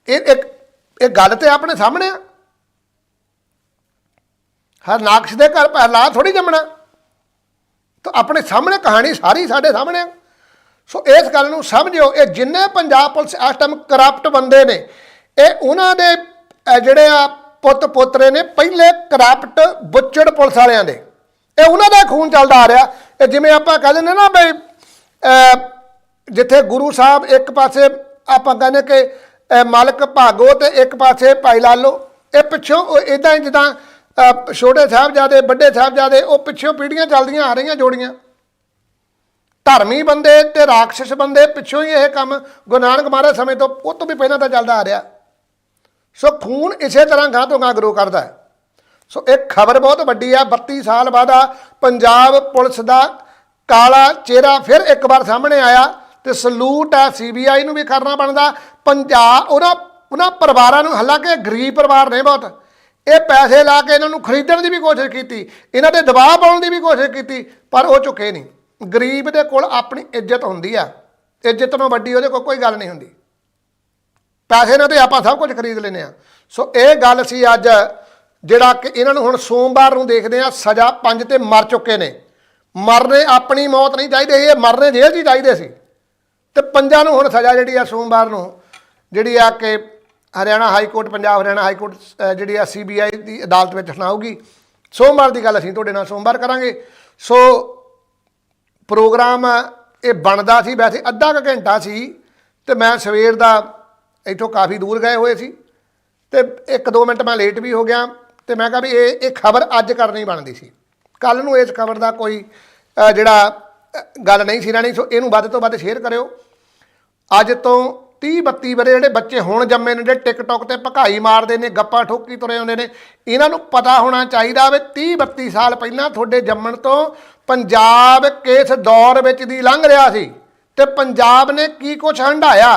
ਇਹ ਇੱਕ ਇਹ ਗੱਲ ਤੇ ਆਪਣੇ ਸਾਹਮਣੇ ਆ। ਹਰ ਨਾਕਸ਼ ਦੇ ਘਰ ਪਹਿਲਾ ਥੋੜੀ ਜੰਮਣਾ। ਤਾਂ ਆਪਣੇ ਸਾਹਮਣੇ ਕਹਾਣੀ ਸਾਰੀ ਸਾਡੇ ਸਾਹਮਣੇ ਆ। ਸੋ ਇਸ ਗੱਲ ਨੂੰ ਸਮਝਿਓ, ਇਹ ਜਿੰਨੇ ਪੰਜਾਬ ਪੁਲਿਸ ਇਸ ਟਾਈਮ ਕਰਪਟ ਬੰਦੇ ਨੇ ਇਹ ਉਹਨਾਂ ਦੇ ਅਹ, ਜਿਹੜੇ ਆ ਪੁੱਤ ਪੋਤਰੇ ਨੇ ਪਹਿਲੇ ਕਰਪਟ ਬੁੱਚੜ ਪੁਲਿਸ ਵਾਲਿਆਂ ਦੇ। ਇਹ ਉਹਨਾਂ ਦਾ ਖੂਨ ਚੱਲਦਾ ਆ ਰਿਹਾ। ਇਹ ਜਿਵੇਂ ਆਪਾਂ ਕਹਿ ਦਿੰਦੇ ਨਾ ਬਈ ਜਿੱਥੇ ਗੁਰੂ ਸਾਹਿਬ ਇੱਕ ਪਾਸੇ ਆਪਾਂ ਕਹਿੰਦੇ ਕਿ ਮਾਲਕ ਭਾਗੋ ਤੇ ਇੱਕ ਪਾਸੇ ਭਾਈ ਲਾਲੋ ਇਹ ਪਿੱਛੋਂ ਇਦਾਂ ਜਿੱਦਾਂ ਛੋਟੇ ਸਾਹਿਬਜ਼ਾਦੇ ਵੱਡੇ ਸਾਹਿਬਜ਼ਾਦੇ ਉਹ ਪਿੱਛੋਂ ਪੀੜ੍ਹੀਆਂ ਚੱਲਦੀਆਂ ਆ ਰਹੀਆਂ ਜੋੜੀਆਂ। ਧਰਮੀ ਬੰਦੇ ਤੇ ਰਾਖਸ਼ ਬੰਦੇ ਪਿੱਛੋਂ ਹੀ ਇਹ ਕੰਮ ਗੁਰੂ ਨਾਨਕ ਮਹਾਰਾਜ ਸਮੇਂ ਤੋਂ ਉਹ ਤੋਂ ਵੀ ਪਹਿਲਾਂ ਤਾਂ ਚੱਲਦਾ ਆ ਰਿਹਾ। ਸੋ ਖੂਨ ਇਸੇ ਤਰ੍ਹਾਂ ਗਾਂ ਤੋਂ ਗਾਂ ਗਰੋ ਕਰਦਾ ਹੈ। ਸੋ ਇਹ ਖਬਰ ਬਹੁਤ ਵੱਡੀ ਆ 32 ਸਾਲ ਬਾਅਦ ਆ, ਪੰਜਾਬ ਪੁਲਿਸ ਦਾ ਕਾਲਾ ਚਿਹਰਾ ਫਿਰ ਇੱਕ ਵਾਰ ਸਾਹਮਣੇ ਆਇਆ ਤੇ ਸਲੂਟ ਹੈ ਸੀਬੀਆਈ ਨੂੰ ਵੀ ਕਰਨਾ ਬਣਦਾ। ਪੰਜਾਬ, ਉਹਨਾਂ ਉਹਨਾਂ ਪਰਿਵਾਰਾਂ ਨੂੰ, ਹਾਲਾਂਕਿ ਗਰੀਬ ਪਰਿਵਾਰ ਨੇ ਬਹੁਤ, ਇਹ ਪੈਸੇ ਲਾ ਕੇ ਇਹਨਾਂ ਨੂੰ ਖਰੀਦਣ ਦੀ ਵੀ ਕੋਸ਼ਿਸ਼ ਕੀਤੀ, ਇਹਨਾਂ ਤੇ ਦਬਾਅ ਪਾਉਣ ਦੀ ਵੀ ਕੋਸ਼ਿਸ਼ ਕੀਤੀ, ਪਰ ਉਹ ਝੁਕੇ ਨਹੀਂ। ਗਰੀਬ ਦੇ ਕੋਲ ਆਪਣੀ ਇੱਜ਼ਤ ਹੁੰਦੀ ਆ। ਇੱਜ਼ਤ ਤੋਂ ਵੱਡੀ ਉਹਦੇ ਕੋਲ ਕੋਈ ਗੱਲ ਨਹੀਂ ਹੁੰਦੀ। ਪੈਸੇ ਨਾਲ ਤੇ ਆਪਾਂ ਸਭ ਕੁਝ ਖਰੀਦ ਲੈਨੇ ਆ ਸੋ ਇਹ ਗੱਲ ਸੀ ਅੱਜ ਜਿਹੜਾ ਕਿ ਇਹਨਾਂ ਨੂੰ ਹੁਣ ਸੋਮਵਾਰ ਨੂੰ ਦੇਖਦੇ ਆ ਸਜ਼ਾ ਪੰਜ ਤੇ ਮਰ ਚੁੱਕੇ ਨੇ। ਮਰਨੇ ਆਪਣੀ ਮੌਤ ਨਹੀਂ ਚਾਹੀਦੀ ਸੀ, ਇਹ ਮਰਨੇ ਜੇਲ੍ਹ 'ਚ ਹੀ ਚਾਹੀਦੇ ਸੀ। ਤੇ ਪੰਜਾਂ ਨੂੰ ਹੁਣ ਸਜ਼ਾ ਜਿਹੜੀ ਆ ਸੋਮਵਾਰ ਨੂੰ ਜਿਹੜੀ ਆ ਕਿ Haryana high court Punjab Haryana high court ਜਿਹੜੀ ਆ ਸੀਬੀਆਈ ਦੀ ਅਦਾਲਤ ਵਿੱਚ ਸੁਣਾਉਗੀ ਸੋਮਵਾਰ ਦੀ ਗੱਲ ਅਸੀਂ ਤੁਹਾਡੇ ਨਾਲ ਸੋਮਵਾਰ ਕਰਾਂਗੇ। ਸੋ ਪ੍ਰੋਗਰਾਮ ਇਹ ਬਣਦਾ ਸੀ ਵੈਸੇ ਅੱਧਾ ਕੁ ਘੰਟਾ ਸੀ ਤੇ ਮੈਂ ਸਵੇਰ ਦਾ ਇੱਥੋਂ ਕਾਫੀ ਦੂਰ ਗਏ ਹੋਏ ਸੀ ਤੇ ਇੱਕ ਦੋ ਮਿੰਟ ਮੈਂ ਲੇਟ ਵੀ ਹੋ ਗਿਆ ਤੇ ਮੈਂ ਕਿਹਾ ਵੀ ਇਹ ਇਹ ਖਬਰ ਅੱਜ ਕਰਨੀ ਬਣਦੀ ਸੀ। ਕੱਲ ਨੂੰ ਇਸ ਖਬਰ ਦਾ ਕੋਈ ਜਿਹੜਾ ਗੱਲ ਨਹੀਂ ਸੀ ਰਹਿਣੀ, ਸੋ ਇਹਨੂੰ ਵੱਧ ਤੋਂ ਵੱਧ ਸ਼ੇਅਰ ਕਰਿਓ। ਅੱਜ ਤੋਂ 30 32 ਵਰੇ ਜਿਹੜੇ ਬੱਚੇ ਹੁਣ ਜੰਮੇ ਨੇ, ਜਿਹੜੇ ਟਿਕਟੌਕ ਤੇ ਭਕਾਈ ਮਾਰਦੇ ਨੇ, ਗੱਪਾਂ ਠੋਕੀ ਤੁਰੇ ਹੁੰਦੇ ਨੇ, ਇਹਨਾਂ ਨੂੰ ਪਤਾ ਹੋਣਾ ਚਾਹੀਦਾ ਵੀ 30 32 ਸਾਲ ਪਹਿਲਾਂ ਤੁਹਾਡੇ ਜੰਮਣ ਤੋਂ ਪੰਜਾਬ ਕਿਸ ਦੌਰ ਵਿੱਚ ਦੀ ਲੰਘ ਰਿਹਾ ਸੀ ਤੇ ਪੰਜਾਬ ਨੇ ਕੀ ਕੁਛ ਹੰਢਾਇਆ?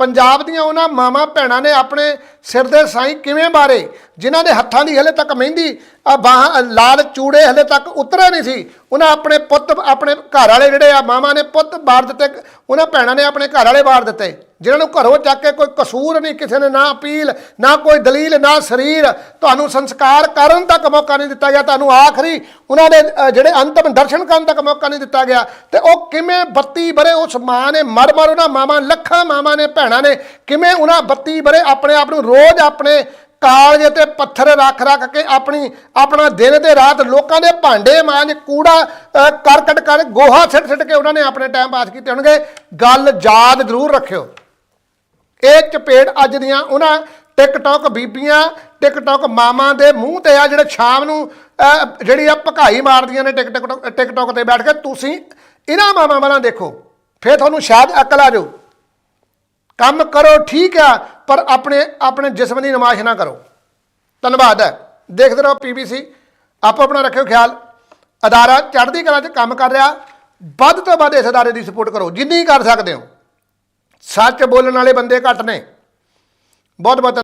ਪੰਜਾਬ ਦੀਆਂ ਉਹਨਾਂ ਮਾਵਾਂ ਭੈਣਾਂ ਨੇ ਆਪਣੇ ਸਿਰ ਦੇ ਸਾਈਂ ਕਿਵੇਂ ਬਾਰੇ, ਜਿਨ੍ਹਾਂ ਦੇ ਹੱਥਾਂ ਦੀ ਹਲੇ ਤੱਕ ਮਹਿੰਦੀ ਆ ਬਾਹਾਂ ਲਾਲ ਚੂੜੇ ਹਲੇ ਤੱਕ ਉਤਰੇ ਨਹੀਂ ਸੀ। ਉਹਨਾਂ ਆਪਣੇ ਪੁੱਤ, ਆਪਣੇ ਘਰ ਵਾਲੇ ਜਿਹੜੇ ਆ, ਮਾਵਾਂ ਨੇ ਪੁੱਤ ਬਾਰ ਦਿੱਤੇ, ਉਹਨਾਂ ਭੈਣਾਂ ਨੇ ਆਪਣੇ ਘਰ ਵਾਲੇ ਬਾਰ ਦਿੱਤੇ। ਜਿਨ੍ਹਾਂ ਨੂੰ ਘਰੋਂ ਚੱਕ ਕੇ ਕੋਈ ਕਸੂਰ ਨਹੀਂ, ਕਿਸੇ ਨੇ ਨਾ ਅਪੀਲ, ਨਾ ਕੋਈ ਦਲੀਲ, ਨਾ ਸਰੀਰ, ਤੁਹਾਨੂੰ ਸੰਸਕਾਰ ਕਰਨ ਤੱਕ ਮੌਕਾ ਨਹੀਂ ਦਿੱਤਾ ਗਿਆ, ਤੁਹਾਨੂੰ ਆਖਰੀ ਉਹਨਾਂ ਦੇ ਜਿਹੜੇ ਅੰਤਮ ਦਰਸ਼ਨ ਕਰਨ ਤੱਕ ਮੌਕਾ ਨਹੀਂ ਦਿੱਤਾ ਗਿਆ। ਤੇ ਉਹ ਕਿਵੇਂ 32 ਬਰੇ ਉਸ ਮਾਂ ਨੇ ਮਰ ਮਰ ਉਹਨਾਂ ਮਾਵਾਂ, ਲੱਖਾਂ ਮਾਵਾਂ ਨੇ, ਭੈਣਾਂ ਨੇ, ਕਿਵੇਂ ਉਹਨਾਂ 32 ਬਰੇ ਆਪਣੇ ਆਪ ਨੂੰ ਰੋਜ਼ ਆਪਣੇ ਕਾਲਜ ਤੇ ਪੱਥਰ ਰੱਖ ਰੱਖ ਕੇ ਆਪਣੀ ਆਪਣਾ ਦਿਨ ਤੇ ਰਾਤ ਲੋਕਾਂ ਦੇ ਭਾਂਡੇ ਮਾਂਜ ਕੂੜਾ ਕਰਕਟ ਕਰ ਗੋਹਾ ਸਿੱਟ ਸਿੱਟ ਕੇ ਉਹਨਾਂ ਨੇ ਆਪਣੇ ਟਾਈਮ ਪਾਸ ਕੀਤੇ ਹੋਣਗੇ। ਗੱਲ ਯਾਦ ਜ਼ਰੂਰ ਰੱਖਿਓ। ਇਹ ਚਪੇੜ ਅੱਜ ਦੀਆਂ ਉਹਨਾਂ ਟਿਕਟੌਕ ਬੀਬੀਆਂ ਟਿਕਟੌਕ ਮਾਵਾਂ ਦੇ ਮੂੰਹ ਤੇ ਆ ਜਿਹੜੇ ਸ਼ਾਮ ਨੂੰ ਅਹ, ਜਿਹੜੀ ਆ ਭਕਾਈ ਮਾਰਦੀਆਂ ਨੇ ਟਿਕਟੌਕ ਟਿਕਟੌਕ ਤੇ ਬੈਠ ਕੇ ਤੁਸੀਂ ਇਹਨਾਂ ਮਾਵਾਂ ਵਾਲਾਂ ਦੇਖੋ। ਫੇਰ ਤੁਹਾਨੂੰ ਸ਼ਾਇਦ ਅਕਲ ਆ ਜਾਓ ਕੰਮ ਕਰੋ ਠੀਕ ਆ। ਪਰ ਆਪਣੇ ਆਪਣੇ ਜਿਸਮ ਦੀ ਨਮਾਇਸ਼ ਨਾ ਕਰੋ। ਧੰਨਵਾਦ ਹੈ। ਦੇਖਦੇ ਰਹੋ ਪੀਬੀਸੀ ਆਪੋ ਆਪਣਾ ਰੱਖਿਓ ਖਿਆਲ। ਅਦਾਰਾ ਚੜ੍ਹਦੀ ਕਲਾ 'ਚ ਕੰਮ ਕਰ ਰਿਹਾ। ਵੱਧ ਤੋਂ ਵੱਧ ਇਸ ਅਦਾਰੇ ਦੀ ਸਪੋਰਟ ਕਰੋ। ਜਿੰਨੀ ਕਰ ਸਕਦੇ ਹੋ। ਸੱਚ ਬੋਲਣ ਵਾਲੇ ਬੰਦੇ ਘੱਟ ਨੇ। ਬਹੁਤ ਬਹੁਤ